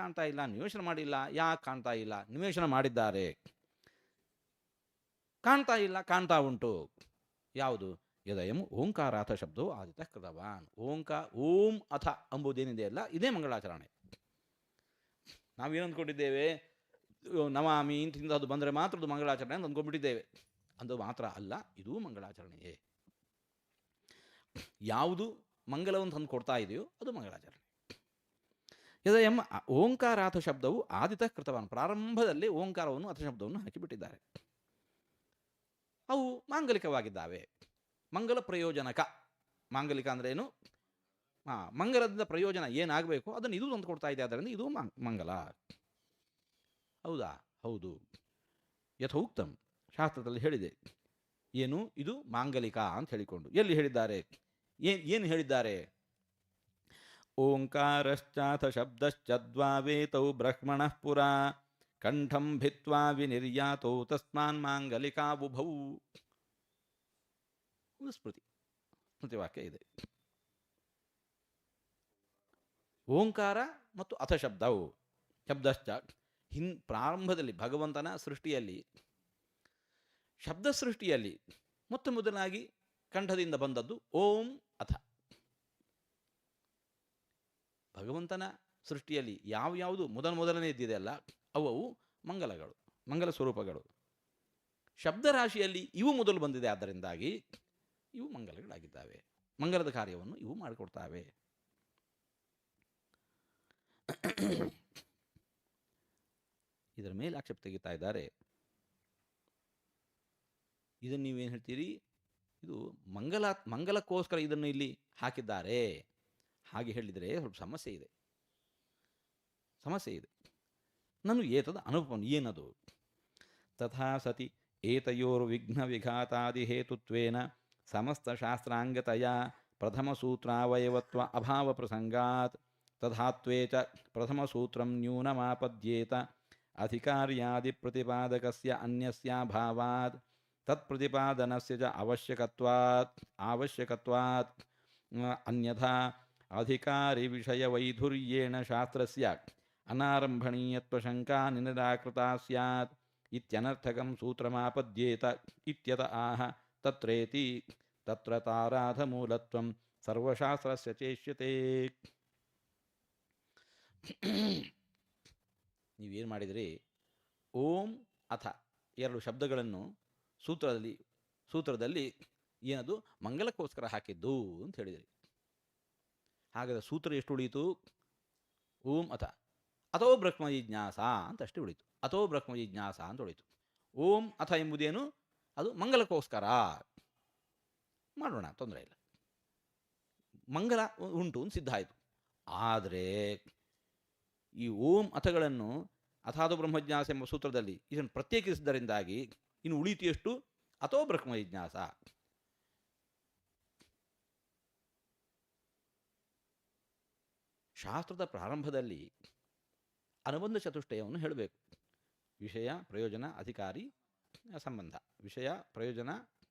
ಕಾಣ್ತಾ ಇಲ್ಲ, ನಿವೇಶನ ಮಾಡಿಲ್ಲ, ಯಾಕೆ ಕಾಣ್ತಾ ಇಲ್ಲ, ನಿವೇಶನ ಮಾಡಿದ್ದಾರೆ. ಕಾಣ್ತಾ ಇಲ್ಲ, ಕಾಣ್ತಾ ಉಂಟು. ಯಾವುದು? ಯದಯಂ ಓಂಕಾರಾಥ ಶಬ್ದವು ಆದಿತ ಕೃತವಾನ್. ಓಂಕ, ಓಂ, ಅಥ ಅಂಬುದೇನಿದೆ ಅಲ್ಲ ಇದೇ ಮಂಗಳಾಚರಣೆ. ನಾವೇನು ಅಂದ್ಕೊಂಡಿದ್ದೇವೆ ಕೊಟ್ಟಿದ್ದೇವೆ ನಮಾಮಿ ಇಂತಿಂದ ಅದು ಬಂದರೆ ಮಾತ್ರ ಅದು ಮಂಗಳಾಚರಣೆ ಅಂತ ಅಂದ್ಕೊಂಡ್ಬಿಟ್ಟಿದ್ದೇವೆ. ಅದು ಮಾತ್ರ ಅಲ್ಲ, ಇದೂ ಮಂಗಳಾಚರಣೆಯೇ. ಯಾವುದು ಮಂಗಲವನ್ನು ತಂದು ಕೊಡ್ತಾ ಇದೆಯೋ ಅದು ಮಂಗಳಾಚರಣೆ. ಯದಯಂ ಓಂಕಾರ ಓಂಕಾರಾಥ ಶಬ್ದವು ಆದಿತ ಕೃತವಾನ್ ಪ್ರಾರಂಭದಲ್ಲಿ ಓಂಕಾರವನ್ನು, ಅಥ ಶಬ್ದವನ್ನು ಹಾಕಿಬಿಟ್ಟಿದ್ದಾರೆ. ಅವು ಮಾಂಗಲಿಕವಾಗಿದ್ದಾವೆ. ಮಂಗಲ ಪ್ರಯೋಜನಕ. ಮಾಂಗಲಿಕ ಅಂದ್ರೆ ಏನು? ಹಾಂ ಮಂಗಲದಿಂದ ಪ್ರಯೋಜನ ಏನಾಗಬೇಕು? ಅದನ್ನು ಇದು ತಂದು ಕೊಡ್ತಾ ಇದೆ. ಅದರಿಂದ ಇದು ಮಂಗಲ. ಹೌದಾ? ಹೌದು. ಯಥೋಕ್ತಂ. ಶಾಸ್ತ್ರದಲ್ಲಿ ಹೇಳಿದೆ. ಏನು? ಇದು ಮಾಂಗಲಿಕ ಅಂತ ಹೇಳಿಕೊಂಡು. ಎಲ್ಲಿ ಹೇಳಿದ್ದಾರೆ? ಏನು ಏನು ಹೇಳಿದ್ದಾರೆ? ಬ್ರಹ್ಮಣಃ ಪುರ ಕಂಠಂ ಭಿತ್ವಾ ವಿನಿರ್ಯಾತೌ ತಸ್ಮಾನ್ ಮಾಂಗಲಿಕಾ ಬುಭೌ ಒಂದು ಸ್ಮೃತಿ ವಾಕ್ಯ ಇದೆ. ಓಂಕಾರ ಮತ್ತು ಅಥ ಶಬ್ದವು ಶಬ್ದಶ್ಚ ಹಿನ್ ಪ್ರಾರಂಭದಲ್ಲಿ ಭಗವಂತನ ಸೃಷ್ಟಿಯಲ್ಲಿ, ಶಬ್ದ ಸೃಷ್ಟಿಯಲ್ಲಿ, ಮೊತ್ತ ಮೊದಲಾಗಿ ಕಂಠದಿಂದ ಬಂದದ್ದು ಓಂ ಅಥ. ಭಗವಂತನ ಸೃಷ್ಟಿಯಲ್ಲಿ ಯಾವ ಯಾವುದು ಮೊದಲ ಮೊದಲನೇ ಇದ್ದಿದೆಯಲ್ಲ ಅವು ಮಂಗಲಗಳು, ಮಂಗಲ ಸ್ವರೂಪಗಳು. ಶಬ್ದರಾಶಿಯಲ್ಲಿ ಇವು ಮೊದಲು ಬಂದಿದೆ, ಆದ್ದರಿಂದಾಗಿ ಇವು ಮಂಗಲಗಳಾಗಿದ್ದಾವೆ. ಮಂಗಲದ ಕಾರ್ಯವನ್ನು ಇವು ಮಾಡಿಕೊಡ್ತಾವೆ. ಇದರ ಮೇಲೆ ಆಕ್ಷೇಪ ತೆಗಿತಾ ಇದ್ದಾರೆ. ಇದನ್ನು ನೀವೇನು ಹೇಳ್ತೀರಿ? ಇದು ಮಂಗಲ, ಮಂಗಲಕ್ಕೋಸ್ಕರ ಇದನ್ನು ಇಲ್ಲಿ ಹಾಕಿದ್ದಾರೆ. ಹಾಗೆ ಹೇಳಿದರೆ ಸ್ವಲ್ಪ ಸಮಸ್ಯೆ ಇದೆ. ಸಮಸ್ಯೆ ಇದೆ. ನಾನು ಏತದ ಅನುಪಮ, ಏನದು? ತಥಾ ಸತಿ ಏತಯೋರ್ವಿಘ್ನ ವಿಘಾತಾದಿ ಹೇತುತ್ವೇನ ಪ್ರಥಮ ಸೂತ್ರಾಯವಯವತ್ವ ಅಭಾವ ಪ್ರಸಂಗಾತ್ ತಥಾತ್ವೇ ಚ ಪ್ರಥಮಸೂತ್ರಂ ನ್ಯೂನಮಾಪದ್ಯೇತ ಅಧಿಕಾರ್ಯಾದಿ ಪ್ರತಿಪಾದಕಸ್ಯ ಅನ್ಯಸ್ಯಾಭಾವಾತ್ ತತ್ಪ್ರತಿಪಾದನಸ್ಯ ಚ ಅವಶ್ಯಕತ್ವಾತ್ ಅವಶ್ಯಕತ್ವಾತ್ ಅನ್ಯಥಾ ಅಧಿಕಾರಿ ವಿಷಯ ವೈಧುರ್ಯೇಣ ಶಾಸ್ತ್ರಸ್ಯ ಅನಾರಂಭಣೀಯತ್ವಶಂಕಾ ನಿರಾಕೃತಾ ಸ್ಯಾತ್. ಇತ್ಯನರ್ಥಕಂ ಸೂತ್ರಮಾಪದ್ಯೇತ ಇತ್ಯತ ಆಹ ತತ್ರೇತಿ. ತತ್ರ ತಾರಾಧ ಮೂಲತ್ವಂ ಸರ್ವಶಾಸ್ತ್ರಸ್ಯ ಚೇಷ್ಯತೆ. ನೀವೇನು ಮಾಡಿದಿರಿ? ಓಂ ಅಥ ಎರಡು ಶಬ್ದಗಳನ್ನು ಸೂತ್ರದಲ್ಲಿ ಸೂತ್ರದಲ್ಲಿ ಏನದು? ಮಂಗಲಕ್ಕೋಸ್ಕರ ಹಾಕಿದ್ದು ಅಂತ ಹೇಳಿದಿರಿ. ಹಾಗಾದರೆ ಸೂತ್ರ ಎಷ್ಟು ಉಳಿಯಿತು? ಓಂ ಅಥ. ಅಥೋ ಬ್ರಹ್ಮ ಜಿಜ್ಞಾಸ ಅಂತ ಅಷ್ಟೇ ಉಳಿತು ಅಥೋ ಬ್ರಹ್ಮ ಜಿಜ್ಞಾಸ ಅಂತ ಉಳಿತು ಓಂ ಅಥ ಎಂಬುದೇನು? ಅದು ಮಂಗಲಕ್ಕೋಸ್ಕರ. ಮಾಡೋಣ, ತೊಂದರೆ ಇಲ್ಲ. ಮಂಗಲ ಉಂಟು ಅಂತ ಸಿದ್ಧ ಆಯಿತು. ಆದರೆ ಈ ಓಂ ಅಥಗಳನ್ನು ಅಥಾದು ಬ್ರಹ್ಮಜ್ಞಾಸ ಎಂಬ ಸೂತ್ರದಲ್ಲಿ ಇದನ್ನು ಪ್ರತ್ಯೇಕಿಸಿದ್ದರಿಂದಾಗಿ ಇನ್ನು ಉಳಿತು ಎಷ್ಟು? ಅಥೋ ಬ್ರಹ್ಮ ಶಾಸ್ತ್ರದ ಪ್ರಾರಂಭದಲ್ಲಿ ಅನುಬಂಧ ಚತುಷ್ಟಯವನ್ನು ಹೇಳಬೇಕು. ವಿಷಯ, ಪ್ರಯೋಜನ, ಅಧಿಕಾರಿ, ಸಂಬಂಧ. ವಿಷಯ, ಪ್ರಯೋಜನ,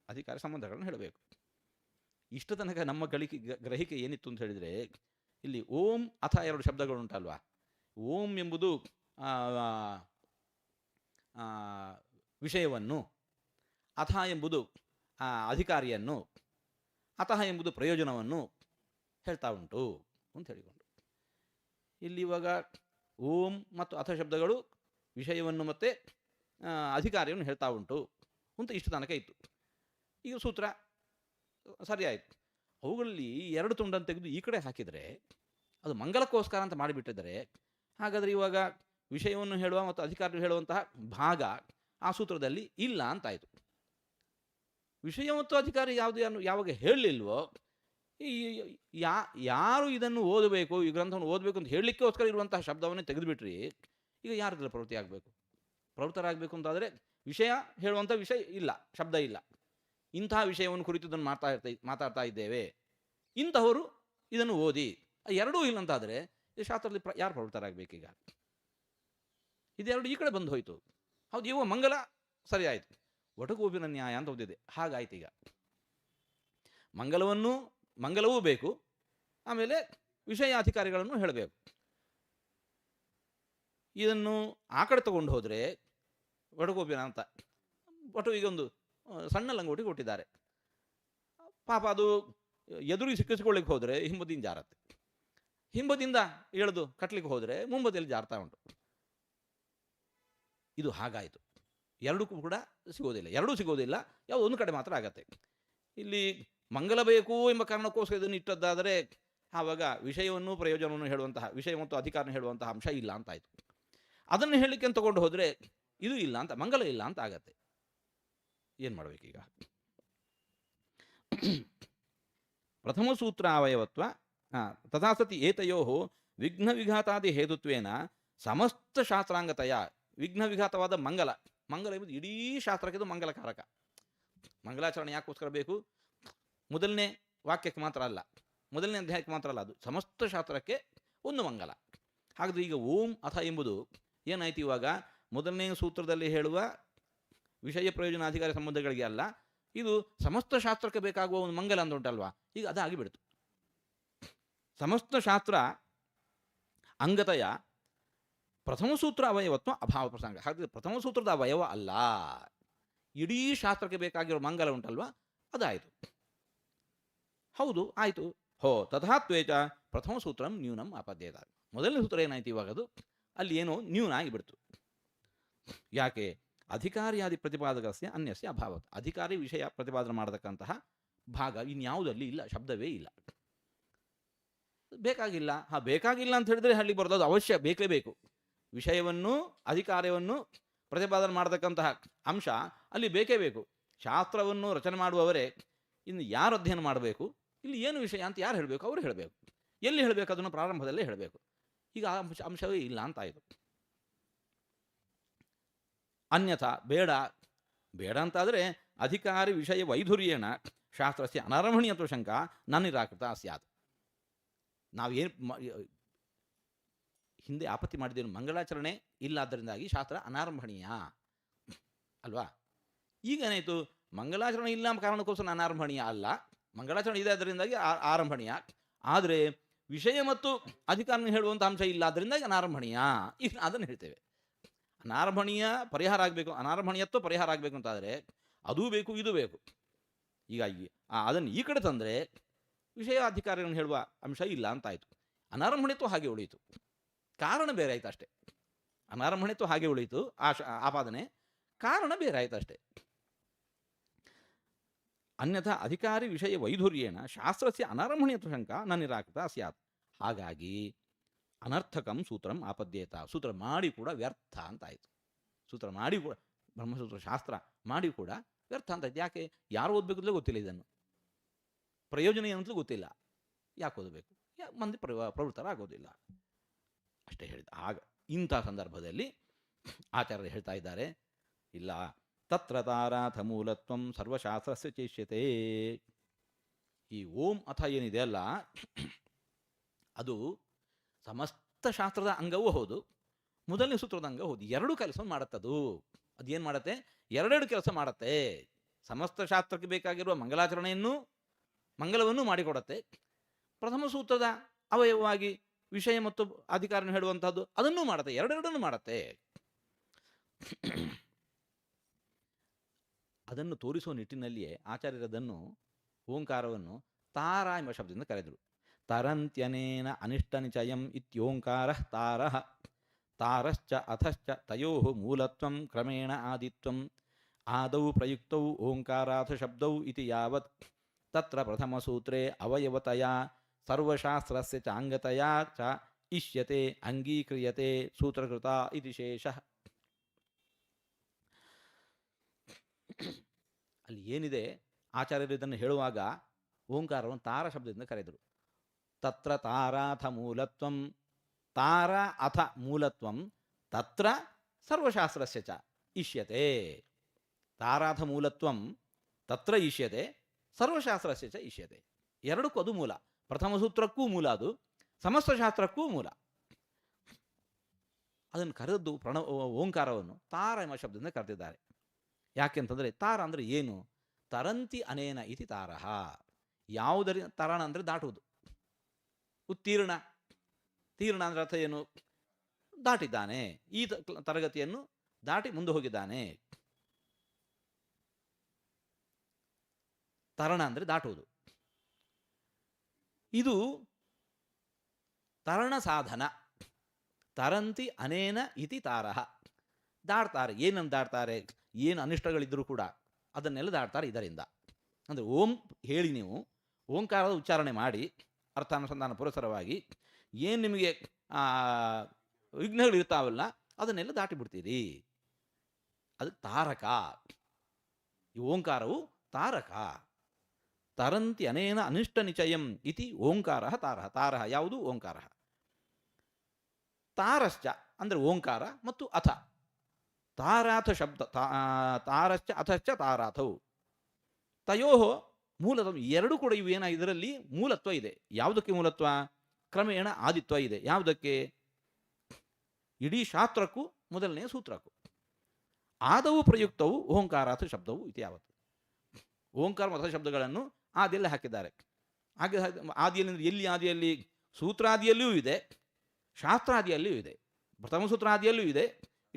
ಅಧಿಕಾರಿ, ಸಂಬಂಧಗಳನ್ನು ಹೇಳಬೇಕು. ಇಷ್ಟು ತನಕ ನಮ್ಮ ಗಳಿಕೆ ಗ್ರಹಿಕೆ ಏನಿತ್ತು ಅಂತ ಹೇಳಿದರೆ, ಇಲ್ಲಿ ಓಂ ಅಥ ಎರಡು ಶಬ್ದಗಳುಂಟಲ್ವಾ ಓಂ ಎಂಬುದು ವಿಷಯವನ್ನು, ಅಥ ಎಂಬುದು ಅಧಿಕಾರಿಯನ್ನು ಅತಃ ಎಂಬುದು ಪ್ರಯೋಜನವನ್ನು ಹೇಳ್ತಾ ಉಂಟು ಅಂತ ಹೇಳಿಕೊಂಡು. ಇಲ್ಲಿ ಇವಾಗ ಓಂ ಮತ್ತು ಅಥ ಶಬ್ದಗಳು ವಿಷಯವನ್ನು ಮತ್ತು ಅಧಿಕಾರಿಯನ್ನು ಹೇಳ್ತಾ ಉಂಟು. ಅಂತ ಇಷ್ಟು ತನಕ ಇತ್ತು. ಈಗ ಸೂತ್ರ, ಸರಿ ಸರಿಯಾಯಿತು ಅವುಗಳಲ್ಲಿ ಎರಡು ತುಂಡನ್ನು ತೆಗೆದು ಈ ಕಡೆ ಹಾಕಿದರೆ, ಅದು ಮಂಗಲಕ್ಕೋಸ್ಕರ ಅಂತ ಮಾಡಿಬಿಟ್ಟಿದ್ದಾರೆ, ಹಾಗಾದರೆ ಇವಾಗ ವಿಷಯವನ್ನು ಹೇಳುವ ಮತ್ತು ಅಧಿಕಾರಿ ಹೇಳುವಂತಹ ಭಾಗ ಆ ಸೂತ್ರದಲ್ಲಿ ಇಲ್ಲ ಅಂತಾಯಿತು ವಿಷಯ ಮತ್ತು ಅಧಿಕಾರಿ ಯಾವುದು ಯಾವಾಗ ಹೇಳಲಿಲ್ವೋ ಈ ಯಾ, ಯಾರು ಇದನ್ನು ಓದಬೇಕು, ಈ ಗ್ರಂಥವನ್ನು ಓದಬೇಕು ಅಂತ ಹೇಳಲಿಕ್ಕೋಸ್ಕರ ಇರುವಂತಹ ಶಬ್ದವನ್ನೇ ತೆಗೆದುಬಿಟ್ರಿ. ಈಗ ಯಾರದ್ರಲ್ಲಿ ಪ್ರವೃತ್ತಿ ಆಗಬೇಕು? ಪ್ರವೃತ್ತರಾಗಬೇಕು ಅಂತಾದರೆ ವಿಷಯ ಹೇಳುವಂಥ ವಿಷಯ ಇಲ್ಲ, ಶಬ್ದ ಇಲ್ಲ. ಇಂತಹ ವಿಷಯವನ್ನು ಕುರಿತು ಇದನ್ನು ಮಾತಾ ಮಾತಾಡ್ತಾ ಇದ್ದೇವೆ. ಇಂತಹವರು ಇದನ್ನು ಓದಿ. ಎರಡೂ ಇಲ್ಲ ಅಂತಾದರೆ ಈ ಶಾಸ್ತ್ರದಲ್ಲಿ ಪ್ರ, ಯಾರು ಪ್ರವೃತ್ತರಾಗಬೇಕೀಗ? ಇದೆರಡು ಈ ಕಡೆ ಬಂದು ಹೋಯಿತು. ಹೌದು, ಇವ ಮಂಗಲ ಸರಿ ಆಯಿತು ಒಟಗೋಪಿನ ನ್ಯಾಯ ಅಂತ ಓದಿದೆ. ಹಾಗಾಯ್ತು ಈಗ. ಮಂಗಲವನ್ನು ಮಂಗಲವೂ ಬೇಕು ಆಮೇಲೆ ವಿಷಯ ಅಧಿಕಾರಿಗಳನ್ನು ಹೇಳಬೇಕು. ಇದನ್ನು ಆ ಕಡೆ ತಗೊಂಡು ಹೋದರೆ ಒಡಗೋಪಿನ ಅಂತ ಒಟ್ಟು ಆ, ಸಣ್ಣ ಲಂಗೋಟಿ ಕೊಟ್ಟಿದ್ದಾರೆ. ಪಾಪ ಅದು ಎದುರು ಸಿಕ್ಕಿಸ್ಕೊಳ್ಳಿಕ್ಕೆ ಹೋದರೆ ಹಿಂಬದಿಂದ ಜಾರತ್ತೆ. ಹಿಂಬದಿಂದ ಎಳೆದು ಕಟ್ಲಿಕ್ಕೆ ಹೋದರೆ ಮುಂಬದಿಯಲ್ಲಿ ಜಾರ್ತಾ ಉಂಟು. ಇದು ಹಾಗಾಯಿತು. ಎರಡಕ್ಕೂ ಕೂಡ ಸಿಗೋದಿಲ್ಲ. ಎರಡೂ ಸಿಗೋದಿಲ್ಲ. ಯಾವುದೋ ಒಂದು ಕಡೆ ಮಾತ್ರ ಆಗತ್ತೆ. ಇಲ್ಲಿ ಮಂಗಲ ಬೇಕು ಎಂಬ ಕಾರಣಕ್ಕೋಸ್ಕರ ಇದನ್ನು ಇಟ್ಟದ್ದಾದರೆ ಆವಾಗ ವಿಷಯವನ್ನು ಪ್ರಯೋಜನವನ್ನು ಹೇಳುವಂತಹ, ವಿಷಯ ಮತ್ತು ಅಧಿಕಾರನ ಹೇಳುವಂತಹ ಅಂಶ ಇಲ್ಲ ಅಂತ ಆಯಿತು. ಅದನ್ನು ಹೇಳಲಿಕ್ಕೆ ತಗೊಂಡು ಹೋದರೆ ಇದು ಇಲ್ಲ ಅಂತ, ಮಂಗಲ ಇಲ್ಲ ಅಂತ ಆಗತ್ತೆ. ಏನು ಮಾಡಬೇಕೀಗ ಪ್ರಥಮ ಸೂತ್ರ ಅವಯವತ್ವ ತಥಾ ಸತಿ ಏತಯೋ ವಿಘ್ನ ವಿಘಾತಾದಿ ಹೇತುತ್ವೇನ ಸಮಸ್ತ ಶಾಸ್ತ್ರಾಂಗತೆಯ ವಿಘ್ನ ವಿಘಾತವಾದ ಮಂಗಲ. ಮಂಗಲ ಎಂಬುದು ಇಡೀ ಶಾಸ್ತ್ರಕ್ಕೆ ಮಂಗಲಕಾರಕ. ಮಂಗಲಾಚರಣೆ ಯಾಕೋಸ್ಕರ ಬೇಕು? ಮೊದಲನೇ ವಾಕ್ಯಕ್ಕೆ ಮಾತ್ರ ಅಲ್ಲ, ಮೊದಲನೇ ಅಧ್ಯಾಯಕ್ಕೆ ಮಾತ್ರ ಅಲ್ಲ ಅದು. ಸಮಸ್ತ ಶಾಸ್ತ್ರಕ್ಕೆ ಒಂದು ಮಂಗಲ. ಹಾಗಾದ್ರೆ ಈಗ ಓಂ ಅಥ ಎಂಬುದು ಏನಾಯ್ತು ಇವಾಗ? ಮೊದಲನೇ ಸೂತ್ರದಲ್ಲಿ ಹೇಳುವ ವಿಷಯ ಪ್ರಯೋಜನ ಅಧಿಕಾರ ಸಂಬಂಧಗಳಿಗೆ ಅಲ್ಲ, ಇದು ಸಮಸ್ತ ಶಾಸ್ತ್ರಕ್ಕೆ ಬೇಕಾಗುವ ಒಂದು ಮಂಗಲ ಅಂತ ಉಂಟಲ್ವಾ? ಈಗ ಅದಾಗಿ ಬಿಡ್ತು. ಸಮಸ್ತ ಶಾಸ್ತ್ರ ಅಂಗತಯ, ಪ್ರಥಮ ಸೂತ್ರ ಅವಯವತ್ವ ಅಭಾವ ಪ್ರಸಂಗ. ಹಾಗಾದ್ರೆ ಪ್ರಥಮ ಸೂತ್ರದ ಅವಯವ ಅಲ್ಲ. ಇಡೀ ಶಾಸ್ತ್ರಕ್ಕೆ ಬೇಕಾಗಿರೋ ಮಂಗಲ ಉಂಟಲ್ವಾ? ಅದಾಯಿತು. ಹೌದು, ಆಯಿತು. ಹೋ, ತಥಾತ್ವೇಚ ಪ್ರಥಮ ಸೂತ್ರಂ ನ್ಯೂನಂ ಅಪದ್ಯೇತ. ಮೊದಲನೇ ಸೂತ್ರ ಏನಾಯ್ತು ಇವಾಗ ಅದು? ಅಲ್ಲಿ ಏನೋ ನ್ಯೂನ ಆಗಿಬಿಡ್ತು. ಯಾಕೆ? ಅಧಿಕಾರಿಯಾದಿ ಪ್ರತಿಪಾದಕಸ್ಯ ಅನ್ಯಸ್ಯ ಅಭಾವ ಅಧಿಕಾರಿ ವಿಷಯ ಪ್ರತಿಪಾದನೆ ಮಾಡತಕ್ಕಂತಹ ಭಾಗ ಇನ್ಯಾವುದಲ್ಲಿ ಇಲ್ಲ, ಶಬ್ದವೇ ಇಲ್ಲ. ಬೇಕಾಗಿಲ್ಲ. ಹಾ, ಬೇಕಾಗಿಲ್ಲ ಅಂತ ಹೇಳಿದ್ರೆ ಹಳ್ಳಿ ಬರೋದು ಅವಶ್ಯ, ಬೇಕೇ ಬೇಕು. ವಿಷಯವನ್ನು ಅಧಿಕಾರವನ್ನು ಪ್ರತಿಪಾದನೆ ಮಾಡತಕ್ಕಂತಹ ಅಂಶ ಅಲ್ಲಿ ಬೇಕೇ ಬೇಕು. ಶಾಸ್ತ್ರವನ್ನು ರಚನೆ ಮಾಡುವವರೇ ಇನ್ನು ಯಾರು ಅಧ್ಯಯನ ಮಾಡಬೇಕು? ಇಲ್ಲಿ ಏನು ವಿಷಯ ಅಂತ ಯಾರು ಹೇಳಬೇಕು? ಅವರು ಹೇಳಬೇಕು. ಎಲ್ಲಿ ಹೇಳಬೇಕು ಅದನ್ನು ಪ್ರಾರಂಭದಲ್ಲೇ ಹೇಳಬೇಕು. ಈಗ ಆ ಅಂಶ, ಅಂಶವೇ ಇಲ್ಲ ಅಂತ ಆಯಿತು ಅನ್ಯಥಾ ಬೇಡ. ಬೇಡ ಅಂತಾದರೆ ಅಧಿಕಾರಿ ವಿಷಯ ವೈಧುರ್ಯೇಣ ಶಾಸ್ತ್ರಸ್ಯ ಅನಾರಮಣೀಯತ್ವ ಶಂಕ ನನ್ನಿರಾಕೃತ ಸ್ಯಾತ್. ನಾವೇನು ಹಿಂದೆ ಆಪತ್ತಿ ಮಾಡಿದ್ದೇನು ಮಂಗಳಾಚರಣೆ ಇಲ್ಲ ಆದ್ದರಿಂದಾಗಿ ಶಾಸ್ತ್ರ ಅನಾರಂಭಣೀಯ. ಅಲ್ವಾ? ಈಗ ಏನಾಯಿತು? ಮಂಗಳಾಚರಣೆ ಇಲ್ಲ ಕಾರಣಕ್ಕೋಸ್ಕರ ಅನಾರಂಭಣೀಯ ಅಲ್ಲ. ಮಂಗಳಾಚರಣೆ ಇದೆ ಅದರಿಂದಾಗಿ ಆರಂಭಣೀಯ ಆದರೆ ವಿಷಯ ಮತ್ತು ಅಧಿಕಾರನ ಹೇಳುವಂಥ ಅಂಶ ಇಲ್ಲ, ಅದರಿಂದಾಗಿ ಅನಾರಂಭಣೀಯ. ಈಗ ಅದನ್ನು ಹೇಳ್ತೇವೆ. ಅನಾರಂಭಣೀಯ ಪರಿಹಾರ ಆಗಬೇಕು, ಅನಾರಂಭಣೀಯತ್ವ ಪರಿಹಾರ ಆಗಬೇಕು ಅಂತಾದರೆ ಅದೂ ಬೇಕು, ಇದು ಬೇಕು. ಆ- ಅದನ್ನು ಈ ಕಡೆ ತಂದರೆ ವಿಷಯ ಅಧಿಕಾರಿಗಳನ್ನು ಹೇಳುವ ಅಂಶ ಇಲ್ಲ ಅಂತಾಯಿತು. ಅನಾರಂಭಣೀಯತ್ವ ಹಾಗೆ ಉಳಿಯಿತು. ಕಾರಣ ಬೇರೆ ಆಯ್ತು ಅಷ್ಟೇ. ಅನಾರಂಭಣೀಯತ್ವ ಹಾಗೆ ಉಳಿಯಿತು, ಆಶ, ಆಪಾದನೆ ಕಾರಣ ಬೇರೆ ಆಯ್ತು ಅಷ್ಟೇ. ಅನ್ಯಥಾ ಅಧಿಕಾರಿ ವಿಷಯ ವೈಧುರ್ಯೇಣ ಶಾಸ್ತ್ರಸ್ಯ ಅನಾರಂಭಣೀಯತ್ವ ಶಂಕ ನ ನಿರಾಕೃತ ಸ್ಯಾತ್. ಹಾಗಾಗಿ ಅನರ್ಥಕಂ ಸೂತ್ರಂ ಆಪದ್ಯೇತ. ಸೂತ್ರ ಮಾಡಿ ಕೂಡ ವ್ಯರ್ಥ ಅಂತಾಯಿತು ಸೂತ್ರ ಮಾಡಿ ಕೂಡ, ಬ್ರಹ್ಮಸೂತ್ರ ಶಾಸ್ತ್ರ ಮಾಡಿ ಕೂಡ ವ್ಯರ್ಥ ಅಂತಾಯ್ತು ಯಾಕೆ? ಯಾರು ಓದಬೇಕಂತಲೇ ಗೊತ್ತಿಲ್ಲ ಇದನ್ನು. ಪ್ರಯೋಜನ ಏನಂತಲೂ ಗೊತ್ತಿಲ್ಲ. ಯಾಕೆ ಓದಬೇಕು? ಮಂದಿ ಪ್ರವ, ಪ್ರವೃತ್ತರಾಗೋದಿಲ್ಲ. ಅಷ್ಟೇ ಹೇಳಿದ ಆಗ ಇಂಥ ಸಂದರ್ಭದಲ್ಲಿ ಆಚಾರ್ಯರು ಹೇಳ್ತಾ ಇದ್ದಾರೆ, ಇಲ್ಲ ತತ್ರ ತಾರಾಥ ಮೂಲತ್ವಂ ಸರ್ವಶಾಸ್ತ್ರಸ್ಯ ಚೇಷ್ಯತೆ ಈ ಓಂ ಅಥ ಏನಿದೆ ಅಲ್ಲ, ಅದು ಸಮಸ್ತ ಶಾಸ್ತ್ರದ ಅಂಗವೂ ಹೌದು, ಮೊದಲನೇ ಸೂತ್ರದ ಅಂಗ ಹೌದು. ಎರಡು ಕೆಲಸ ಮಾಡುತ್ತದು. ಅದೇನು ಮಾಡುತ್ತೆ? ಎರಡೆರಡು ಕೆಲಸ ಮಾಡುತ್ತೆ. ಸಮಸ್ತ ಶಾಸ್ತ್ರಕ್ಕೆ ಬೇಕಾಗಿರುವ ಮಂಗಲಾಚರಣೆಯನ್ನು, ಮಂಗಲವನ್ನು ಮಾಡಿಕೊಡತ್ತೆ. ಪ್ರಥಮ ಸೂತ್ರದ ಅವಯವವಾಗಿ ವಿಷಯ ಮತ್ತು ಅಧಿಕಾರನ ಹೇಳುವಂಥದ್ದು ಅದನ್ನೂ ಮಾಡುತ್ತೆ, ಎರಡೆರಡನ್ನು ಮಾಡುತ್ತೆ. ಅದನ್ನು ತೋರಿಸೋ ನಿಟ್ಟಿನಲ್ಲಿಯೇ ಆಚಾರ್ಯರದನ್ನು, ಓಂಕಾರವನ್ನು ತಾರ ಎಂಬ ಶಬ್ದದಿಂದ ಕರೆದರು. ತರಂತ್ಯನೇನ ಅನಿಷ್ಟ ನಿಚಯಂ ಇತ್ಯೋಂಕಾರ ತಾರಃ, ತಾರಶ್ಚ ಅಥಶ್ಚ ತಯೋ ಮೂಲತ್ವಂ ಕ್ರಮೇಣ ಆದಿತ್ವಂ, ಆದೌ ಪ್ರಯುಕ್ತೌ ಓಂಕಾರಾಥ ಶಬ್ದೌ ಇತಿ ಯಾವತ್, ತತ್ರ ಪ್ರಥಮಸೂತ್ರೇ ಅವಯವತಯ, ಸರ್ವಶಾಸ್ತ್ರಸ್ಯ ಚಾಂಗತಯಾ ಚ ಇಷ್ಯತೆ, ಅಂಗೀಕ್ರಿಯತೆ, ಸೂತ್ರಕೃತ ಇತಿ ಶೇಷಃ. ಏನಿದೆ? ಆಚಾರ್ಯರು ಇದನ್ನು ಹೇಳುವಾಗ ಓಂಕಾರವನ್ನು ತಾರ ಶಬ್ದದಿಂದ ಕರೆದರು. ತತ್ರ ತಾರಾಥ ಮೂಲತ್ವಂ, ತಾರ ಅಥ ಮೂಲತ್ವಂ, ತತ್ರ ಸರ್ವಶಾಸ್ತ್ರಸ್ಯ ಚ, ಇಷ್ಯತೆ. ತಾರಾಥ ಮೂಲತ್ವಂ, ತತ್ರ ಇಷ್ಯತೆ, ಸರ್ವಶಾಸ್ತ್ರಸ್ಯ ಚ, ಇಷ್ಯತೆ. ಎರಡಕ್ಕೂ ಅದು ಮೂಲ. ಪ್ರಥಮ ಸೂತ್ರಕ್ಕೂ ಮೂಲ ಅದು, ಸಮಸ್ತ ಶಾಸ್ತ್ರಕ್ಕೂ ಮೂಲ. ಅದನ್ನು ಕರೆದದ್ದು ಪ್ರಣ ಓಂಕಾರವನ್ನು ತಾರ ಎಂಬ ಶಬ್ದದಿಂದ ಕರೆದಿದ್ದಾರೆ. ಯಾಕೆಂತಂದರೆ ತಾರ ಅಂದರೆ ಏನು? ತರಂತಿ ಅನೇನ ಇತಿ ತಾರಹ. ಯಾವುದರಿ ತರಣ ಅಂದರೆ ದಾಟುವುದು. ಉತ್ತೀರ್ಣ. ತೀರ್ಣ ಅಂದ್ರೆ ಅರ್ಥ ಏನು? ದಾಟಿದ್ದಾನೆ. ಈ ತರಗತಿಯನ್ನು ದಾಟಿ ಮುಂದೆ ಹೋಗಿದ್ದಾನೆ. ತರಣ ಅಂದರೆ ದಾಟುವುದು. ಇದು ತರಣ ಸಾಧನ. ತರಂತಿ ಅನೇನ ಇತಿ ತಾರಹ. ದಾಡ್ತಾರೆ ಏನನ್ನು ದಾಡ್ತಾರೆ ಏನು ಅನಿಷ್ಟಗಳಿದ್ದರೂ ಕೂಡ. ಅದನ್ನೆಲ್ಲ ದಾಟ್ತಾರೆ ಇದರಿಂದ. ಅಂದರೆ ಓಂ ಹೇಳಿ ನೀವು, ಓಂಕಾರದ ಉಚ್ಚಾರಣೆ ಮಾಡಿ, ಅರ್ಥಾನುಸಂಧಾನ ಪುರಸರವಾಗಿ, ಏನು ನಿಮಗೆ ವಿಘ್ನಗಳು ಇರ್ತಾವಲ್ಲ ಅದನ್ನೆಲ್ಲ ದಾಟಿಬಿಡ್ತೀರಿ ಅದು ತಾರಕ. ಈ ಓಂಕಾರವು ತಾರಕ. ತರಂತಿ ಅನೇನ ಅನಿಷ್ಟ ನಿಚಯಂ ಇತಿ ಓಂಕಾರ ತಾರಹ ತಾರಹ ಯಾವುದು? ಓಂಕಾರ. ತಾರಶ್ಚ ಅಂದರೆ ಓಂಕಾರ ಮತ್ತು ಅಥ. ತಾರಾಥ ಶಬ್ದ ತಾರಶ್ಚ, ಅಥಶ್ಚ ತಾರಾಥವು ತಯೋ ಮೂಲತ್ವ ಎರಡು ಕೂಡ ಇವೇನ ಇದರಲ್ಲಿ ಮೂಲತ್ವ ಇದೆ. ಯಾವುದಕ್ಕೆ ಮೂಲತ್ವ? ಕ್ರಮೇಣ ಆದಿತ್ವ ಇದೆ. ಯಾವುದಕ್ಕೆ? ಇಡೀ ಶಾಸ್ತ್ರಕ್ಕೂ ಮೊದಲನೆಯ ಸೂತ್ರಕ್ಕೂ. ಆದವು ಪ್ರಯುಕ್ತವು ಓಂಕಾರಾಥ ಶಬ್ದವು ಇದು ಯಾವತ್ತು? ಓಂಕಾರ ಮತ ಶಬ್ದಗಳನ್ನು ಆದಿಯಲ್ಲಿ ಹಾಕಿದ್ದಾರೆ. ಹಾಗೆ ಆದಿಯಲ್ಲಿ ಎಲ್ಲಿ ಆದಿಯಲ್ಲಿ ಸೂತ್ರಾದಿಯಲ್ಲಿಯೂ ಇದೆ, ಶಾಸ್ತ್ರಾದಿಯಲ್ಲಿಯೂ ಇದೆ, ಪ್ರಥಮ ಸೂತ್ರಾದಿಯಲ್ಲೂ ಇದೆ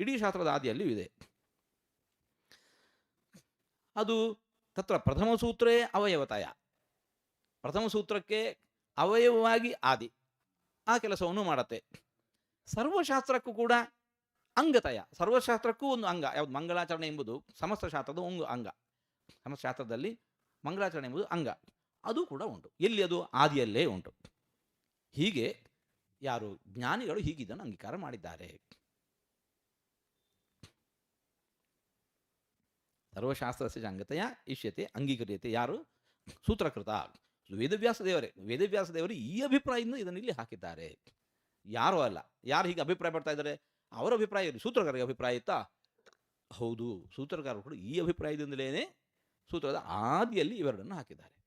ಇಡೀ ಶಾಸ್ತ್ರದ ಆದಿಯಲ್ಲೂ ಇದೆ. ಅದು ತತ್ರ ಪ್ರಥಮ ಸೂತ್ರೇ ಅವಯವತಯ. ಪ್ರಥಮ ಸೂತ್ರಕ್ಕೆ ಅವಯವವಾಗಿ ಆದಿ. ಆ ಕೆಲಸವನ್ನು ಮಾಡತ್ತೆ. ಸರ್ವಶಾಸ್ತ್ರಕ್ಕೂ ಕೂಡ ಅಂಗತಯ. ಸರ್ವಶಾಸ್ತ್ರಕ್ಕೂ ಒಂದು ಅಂಗ. ಯಾವುದು? ಮಂಗಳಾಚರಣೆ ಎಂಬುದು ಸಮಸ್ತ ಶಾಸ್ತ್ರದ ಒಂದು ಅಂಗ. ಸಮಸ್ತ ಶಾಸ್ತ್ರದಲ್ಲಿ ಮಂಗಳಾಚರಣೆ ಎಂಬುದು ಅಂಗ. ಅದು ಕೂಡ ಉಂಟು. ಎಲ್ಲಿ ಅದು? ಆದಿಯಲ್ಲೇ ಉಂಟು. ಹೀಗೆ ಯಾರು? ಜ್ಞಾನಿಗಳು ಹೀಗಿದ್ದನ್ನು ಅಂಗೀಕಾರ ಮಾಡಿದ್ದಾರೆ. ಸರ್ವಶಾಸ್ತ್ರಸ್ಯ ಅಂಗತೆಯ ಇಷ್ಯತೆ ಅಂಗೀಕರಿಯತೆ ಯಾರು? ಸೂತ್ರಕೃತ. ವೇದವ್ಯಾಸ ದೇವರೇ. ವೇದವ್ಯಾಸ ದೇವರು ಈ ಅಭಿಪ್ರಾಯದಿಂದ ಇದನ್ನು ಇಲ್ಲಿ ಹಾಕಿದ್ದಾರೆ. ಯಾರೂ ಅಲ್ಲ? ಯಾರು ಹೀಗೆ ಅಭಿಪ್ರಾಯ ಪಡ್ತಾ ಇದ್ದಾರೆ? ಅವರ ಅಭಿಪ್ರಾಯ ಸೂತ್ರಕಾರರಿಗೆ ಅಭಿಪ್ರಾಯ ಇತ್ತಾ? ಹೌದು. ಸೂತ್ರಕಾರರು ಕೂಡ ಈ ಅಭಿಪ್ರಾಯದಿಂದಲೇ ಸೂತ್ರದ ಆದಿಯಲ್ಲಿ ಇವೆರಡನ್ನು ಹಾಕಿದ್ದಾರೆ.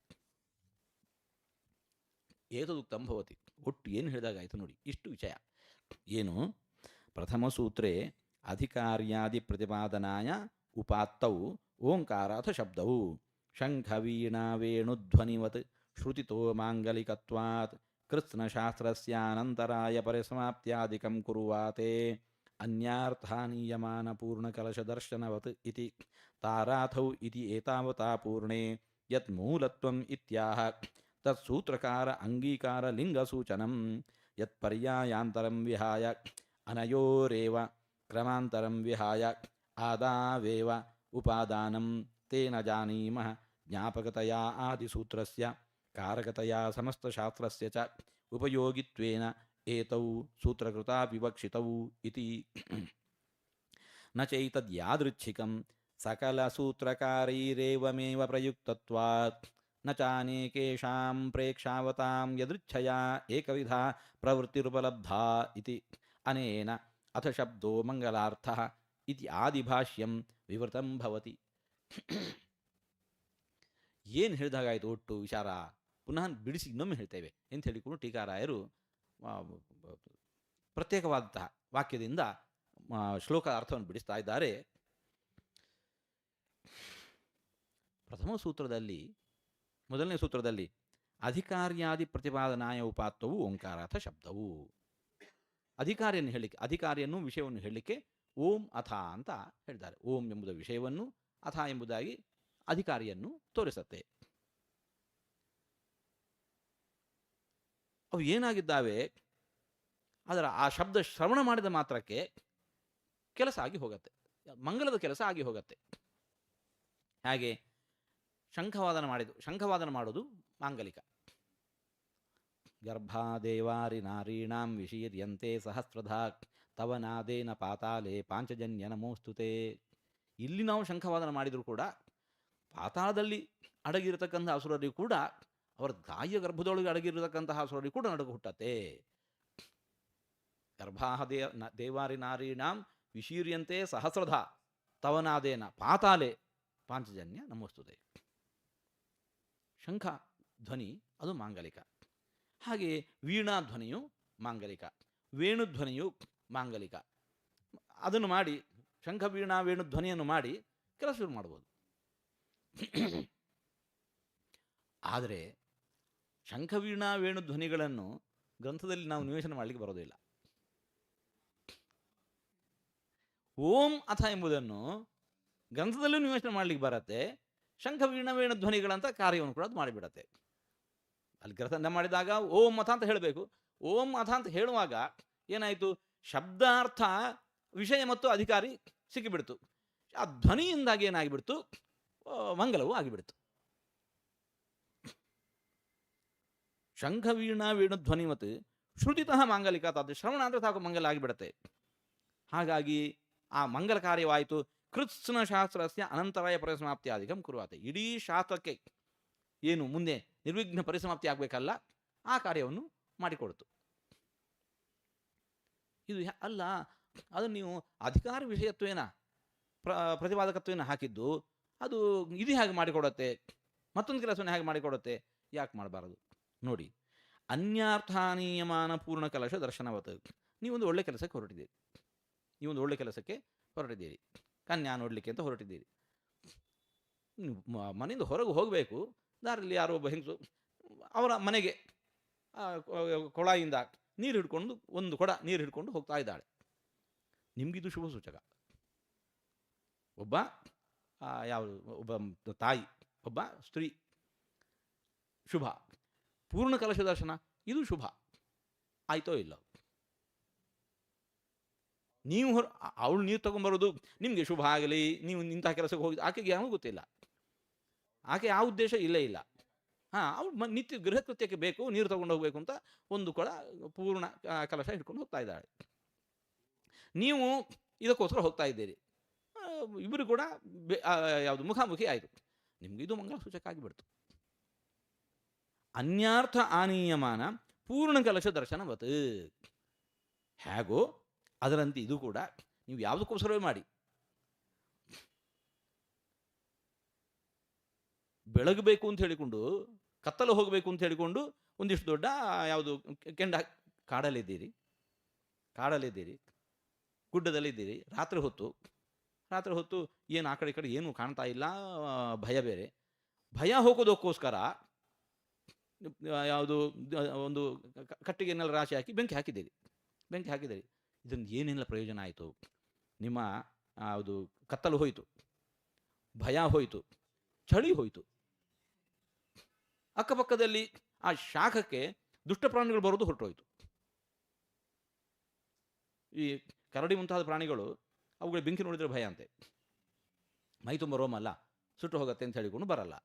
ಏತದುಕ್ತಂ ಭವತಿ. ಒಟ್ಟು ಏನು ಹೇಳಿದಾಗ ಹೇಳಿದಾಗಾಯಿತು ನೋಡಿ. ಇಷ್ಟು ವಿಷಯ. ಏನು? ಪ್ರಥಮ ಸೂತ್ರೇ ಅಧಿಕಾರ್ಯಾದಿ ಪ್ರತಿಪಾದನಾಯ ಉಪಾತ್ತೌ ಓಂಕಾರಾಥ ಶಬ್ದವು ಶಂಖ ವೇಣುಧ್ವನಿವತ್, ಶ್ರುತಿತೋ ಮಾಂಗಲಿಕತ್ವಾತ್, ಕೃತ್ಸ್ನಶಾಸ್ತ್ರಸ್ಯಾನಂತರಾಯ ಪರಿಸಮಾಪ್ತ್ಯಾದಿಕಂ ಕುರುವಾತೆ. ಅನ್ಯಾರ್ಥಾನೀಯಮಾನಪೂರ್ಣಕಲಶದರ್ಶನವತ್ ಇತಿ ತಾರಾಥೌ ಇತಿ ಏತಾವತಾ ಪೂರ್ಣೆ. ಯತ್ ಮೂಲತ್ವಂ ಇತ್ಯಾಹ ತತ್ಸೂತ್ರಕಾರ ಅಂಗೀಕಾರ ಲಿಂಗಸೂಚನಂ. ಯತ್ ವಿಹಾಯ, ಅನಯೋರೇವ, ಕ್ರಮಾಂತರಂ ವಿಹಾಯ. आदावेव उपादानं। न जानीमः ज्ञापकतया आदिसूत्रस्य, कारकतया समस्तशास्त्रस्य च उपयोगित्वेन एतौ सूत्रकृता विवक्षितौ इति। न चैतद्यादृच्छिकं, सकलसूत्रकारैरेवमेव प्रयुक्तत्वात्। न चानेकेषां प्रेक्षावतां यदृच्छया एकविधा प्रवृत्तिरुपलब्धा इति। अनेन अथ शब्दो मङ्गलार्थः ಇತಿ ಆದಿಭಾಷ್ಯಂ ವಿವೃತಂ ಭವತಿ ಏನು ಹೇಳಿದಾಗಾಯಿತು ಒಟ್ಟು ವಿಚಾರ? ಪುನಃ ಬಿಡಿಸಿ ಇನ್ನೊಮ್ಮೆ ಹೇಳ್ತೇವೆ ಅಂತ ಹೇಳಿಕೊಂಡು ಟೀಕಾರಾಯರು ಪ್ರತ್ಯೇಕವಾದಂತಹ ವಾಕ್ಯದಿಂದ ಶ್ಲೋಕ ಅರ್ಥವನ್ನು ಬಿಡಿಸ್ತಾ ಇದ್ದಾರೆ. ಪ್ರಥಮ ಸೂತ್ರದಲ್ಲಿ, ಮೊದಲನೇ ಸೂತ್ರದಲ್ಲಿ, ಅಧಿಕಾರ್ಯಾದಿ ಪ್ರತಿಪಾದನಾಯ ಉಪಾತ್ವವು ಓಂಕಾರಾರ್ಥ ಶಬ್ದವು. ಅಧಿಕಾರಿಯನ್ನು ಹೇಳಲಿಕ್ಕೆ ಅಧಿಕಾರಿಯನ್ನು ವಿಷಯವನ್ನು ಹೇಳಲಿಕ್ಕೆ ಓಂ ಅಥ ಅಂತ ಹೇಳ್ತಾರೆ. ಓಂ ಎಂಬುದ ವಿಷಯವನ್ನು ಅಥ ಎಂಬುದಾಗಿ ಅಧಿಕಾರಿಯನ್ನು ತೋರಿಸುತ್ತೆ. ಅವು ಏನಾಗಿದ್ದಾವೆ? ಅದರ ಆ ಶಬ್ದ ಶ್ರವಣ ಮಾಡಿದ ಮಾತ್ರಕ್ಕೆ ಕೆಲಸ ಆಗಿ ಹೋಗುತ್ತೆ. ಮಂಗಲದ ಕೆಲಸ ಆಗಿ ಹೋಗುತ್ತೆ. ಹಾಗೆ ಶಂಖವಾದನ ಮಾಡಿದು ಶಂಖವಾದನ ಮಾಡೋದು ಮಾಂಗಲಿಕ. ಗರ್ಭಾದೇವಾರಿ ನಾರೀಣಾಂ ವಿಷೀರ್ಯಂತೆ ಸಹಸ್ರಧಾ ತವ ನಾದೇನ ಪಾತಾಲೆ ಪಾಂಚಜನ್ಯ ನಮೋಸ್ತುತೆ ಇಲ್ಲಿ ನಾವು ಶಂಖವಾದನ ಮಾಡಿದರೂ ಕೂಡ ಪಾತಾಳದಲ್ಲಿ ಅಡಗಿರತಕ್ಕಂಥ ಅಸುರರಿಗೂ ಕೂಡ ಅವರ ಗಾಯ ಗರ್ಭದೊಳಗೆ ಅಡಗಿರತಕ್ಕಂತಹ ಅಸುರರಿಗೂ ಕೂಡ ನಡುಗು ಹುಟ್ಟತ್ತೆ. ಗರ್ಭಾಹ ದೇ ನ- ದೇವಾರಿ ನಾರೀಣಾಂ ವಿಶೀರ್ಯಂತೆ ಸಹಸ್ರಧ ತವನಾದೇನ ಪಾತಾಲೆ ಪಾಂಚಜನ್ಯ ನಮೋಸ್ತುತೆ ಶಂಖ ಧ್ವನಿ ಅದು ಮಾಂಗಲಿಕ. ಹಾಗೆ ವೀಣಾ ಧ್ವನಿಯು ಮಾಂಗಲಿಕ. ವೇಣುಧ್ವನಿಯು ಮಾಂಗಲಿಕ. ಅದನ್ನು ಮಾಡಿ ಶಂಖ ವೀಣಾ ಧ್ವನಿಯನ್ನು ಮಾಡಿ ಕೆಲಸ ಶುರು ಮಾಡ್ಬೋದು. ಆದರೆ ಶಂಖ ವೀಣಾ ಧ್ವನಿಗಳನ್ನು ಗ್ರಂಥದಲ್ಲಿ ನಾವು ನಿವೇಶನ ಮಾಡಲಿಕ್ಕೆ ಬರೋದಿಲ್ಲ ಓಂ ಅಥ ಎಂಬುದನ್ನು ಗ್ರಂಥದಲ್ಲೂ ನಿವೇಶನ ಮಾಡಲಿಕ್ಕೆ ಬರತ್ತೆ ಶಂಖ ವೇಣು ವೇಣ ಧ್ವನಿಗಳಂತ ಕಾರ್ಯವನ್ನು ಕೂಡ ಅದು ಮಾಡಿಬಿಡತ್ತೆ. ಅಲ್ಲಿ ಗ್ರಂಥ ಮಾಡಿದಾಗ ಓಂ ಅಥ ಅಂತ ಹೇಳಬೇಕು. ಓಂ ಅಥ ಅಂತ ಹೇಳುವಾಗ ಏನಾಯಿತು? ಶಬ್ದಾರ್ಥ ವಿಷಯ ಮತ್ತು ಅಧಿಕಾರಿ ಸಿಕ್ಕಿಬಿಡ್ತು. ಆ ಧ್ವನಿಯಿಂದಾಗಿ ಏನಾಗಿಬಿಡ್ತು? ಮಂಗಲವೂ ಆಗಿಬಿಡ್ತು. ಶಂಖ ವೀಣ, ಧ್ವನಿ ಮತ್ತು ಶ್ರುತಿತಃ ಮಾಂಗಲಿಕ ತಾದ ಶ್ರವಣ ಅಂದರೆ ಸಾಕು ಮಂಗಲ ಆಗಿಬಿಡುತ್ತೆ. ಹಾಗಾಗಿ ಆ ಮಂಗಲ ಕಾರ್ಯವಾಯಿತು. ಕೃತ್ಸ್ನ ಶಾಸ್ತ್ರಸ್ಯ ಅನಂತರಾಯ ಪರಿಸಮಾಪ್ತಿಯಾದಿಕಂ ಕುರುವಾತೆ. ಇಡೀ ಶಾಸ್ತ್ರಕ್ಕೆ ಏನು ಮುಂದೆ ನಿರ್ವಿಘ್ನ ಪರಿಸಮಾಪ್ತಿ ಆಗಬೇಕಲ್ಲ, ಆ ಕಾರ್ಯವನ್ನು ಮಾಡಿಕೊಡ್ತು. ಇದು ಅಲ್ಲ, ಅದು ನೀವು ಅಧಿಕಾರ ವಿಷಯತ್ವೇನ, ಪ್ರ ಪ್ರತಿಪಾದಕತ್ವೇನ ಹಾಕಿದ್ದು, ಅದು ಇದು ಹೇಗೆ ಮಾಡಿಕೊಡತ್ತೆ, ಮತ್ತೊಂದು ಕೆಲಸವನ್ನು ಹೇಗೆ ಮಾಡಿಕೊಡತ್ತೆ, ಯಾಕೆ ಮಾಡಬಾರದು? ನೋಡಿ ಅನ್ಯಾರ್ಥಾನೀಯಮಾನ ಪೂರ್ಣ ಕಲಶ ದರ್ಶನವತ್. ನೀವೊಂದು ಒಳ್ಳೆ ಕೆಲಸಕ್ಕೆ ಹೊರಟಿದ್ದೀರಿ. ನೀವೊಂದು ಒಳ್ಳೆ ಕೆಲಸಕ್ಕೆ ಹೊರಟಿದ್ದೀರಿ. ಕನ್ಯಾ ನೋಡಲಿಕ್ಕೆ ಅಂತ ಹೊರಟಿದ್ದೀರಿ. ಮನೆಯಿಂದ ಹೊರಗೆ ಹೋಗಬೇಕು, ದಾರಿಯಲ್ಲಿ ಯಾರೋ ಒಬ್ಬ ಹೆಂಗಸು ಅವರ ಮನೆಗೆ ಕೊಳಾಯಿಂದ ನೀರು ಹಿಡ್ಕೊಂಡು ಒಂದು ಕೊಡ ನೀರು ಹಿಡ್ಕೊಂಡು ಹೋಗ್ತಾ ಇದ್ದಾಳೆ. ನಿಮಗಿದು ಶುಭ ಸೂಚಕ. ಒಬ್ಬ ಆ, ಯಾವುದು ಒಬ್ಬ ತಾಯಿ ಒಬ್ಬ ಸ್ತ್ರೀ. ಶುಭ. ಪೂರ್ಣ ಕಲಶ ದರ್ಶನ ಇದು ಶುಭ. ಆಯ್ತೋ ಇಲ್ಲ? ನೀವು ಹೊರ ಅವಳು ನೀರು ತಗೊಂಬರೋದು ನಿಮಗೆ ಶುಭ ಆಗಲಿ ನೀವು ಇಂತಹ ಕೆಲಸಕ್ಕೆ ಹೋಗಿ ಆಕೆಗೆ ಯಾವ ಗೊತ್ತಿಲ್ಲ. ಆಕೆ ಆ ಉದ್ದೇಶ? ಇಲ್ಲೇ ಇಲ್ಲ. ಹಾಂ ಅವ್ಳು ನಿತ್ಯ ಗೃಹ ಕೃತ್ಯಕ್ಕೆ ಬೇಕು, ನೀರು ತಗೊಂಡು ಹೋಗಬೇಕು ಅಂತ ಒಂದು ಕೊಳ ಪೂರ್ಣ ಕಲಶ ಹಿಡ್ಕೊಂಡು ಹೋಗ್ತಾ ಇದ್ದಾಳೆ. ನೀವು ಇದಕ್ಕೋಸ್ಕರ ಹೋಗ್ತಾ ಇದ್ದೀರಿ. ಇಬ್ಬರು ಕೂಡ ಯಾವುದು ಮುಖಾಮುಖಿ ಆಯಿತು. ನಿಮ್ಗೆ ಇದು ಮಂಗಳ ಸೂಚಕ ಆಗಿಬಿಡ್ತು ಅನ್ಯಾರ್ಥ ಆನೀಯಮಾನ ಪೂರ್ಣ ಕಲಶ ದರ್ಶನವತ್ ಹೇಗೋ ಅದರಂತೆ ಇದು ಕೂಡ ನೀವು ಯಾವುದಕ್ಕೋಸ್ಕರವೇ ಮಾಡಿ. ಬೆಳಗಬೇಕು ಅಂತ ಹೇಳಿಕೊಂಡು ಕತ್ತಲು ಹೋಗಬೇಕು ಅಂತ ಹೇಳಿಕೊಂಡು ಒಂದಿಷ್ಟು ದೊಡ್ಡ, ಯಾವುದು ಕೆಂಡ ಕಾಡಲಿದ್ದೀರಿ ಕಾಡಲ್ಲಿದ್ದೀರಿ. ಗುಡ್ಡದಲ್ಲಿದ್ದೀರಿ. ರಾತ್ರಿ ಹೊತ್ತು ರಾತ್ರಿ ಹೊತ್ತು ಏನು ಆ ಕಡೆ ಈ ಕಡೆ ಏನು ಕಾಣ್ತಾ ಇಲ್ಲ ಭಯ ಬೇರೆ. ಭಯ ಹೋಗೋದಕ್ಕೋಸ್ಕರ ಯಾವುದು, ಒಂದು ಕಟ್ಟಿಗೆನೆಲ್ಲ ರಾಶಿ ಹಾಕಿ ಬೆಂಕಿ ಹಾಕಿದ್ದೀರಿ. ಬೆಂಕಿ ಹಾಕಿದ್ದೀರಿ. ಇದರಿಂದ ಏನೆಲ್ಲ ಪ್ರಯೋಜನ ಆಯಿತು? ನಿಮ್ಮ ಯಾವುದು ಕತ್ತಲು ಹೋಯಿತು. ಭಯ ಹೋಯಿತು. ಚಳಿ ಹೋಯಿತು. ಅಕ್ಕಪಕ್ಕದಲ್ಲಿ ಆ ಶಾಖಕ್ಕೆ ದುಷ್ಟ ಪ್ರಾಣಿಗಳು ಬರೋದು ಹೊರಟೋಯ್ತು. ಈ ಕರಡಿ ಮುಂತಾದ ಪ್ರಾಣಿಗಳು ಅವುಗಳ ಬೆಂಕಿ ನೋಡಿದ್ರೆ ಭಯ ಅಂತೆ. ಮೈ ತುಂಬ ರೋಮ ಅಲ್ಲ, ಸುಟ್ಟು ಹೋಗುತ್ತೆ ಅಂತ ಹೇಳಿಕೊಂಡು ಬರಲ್ಲ.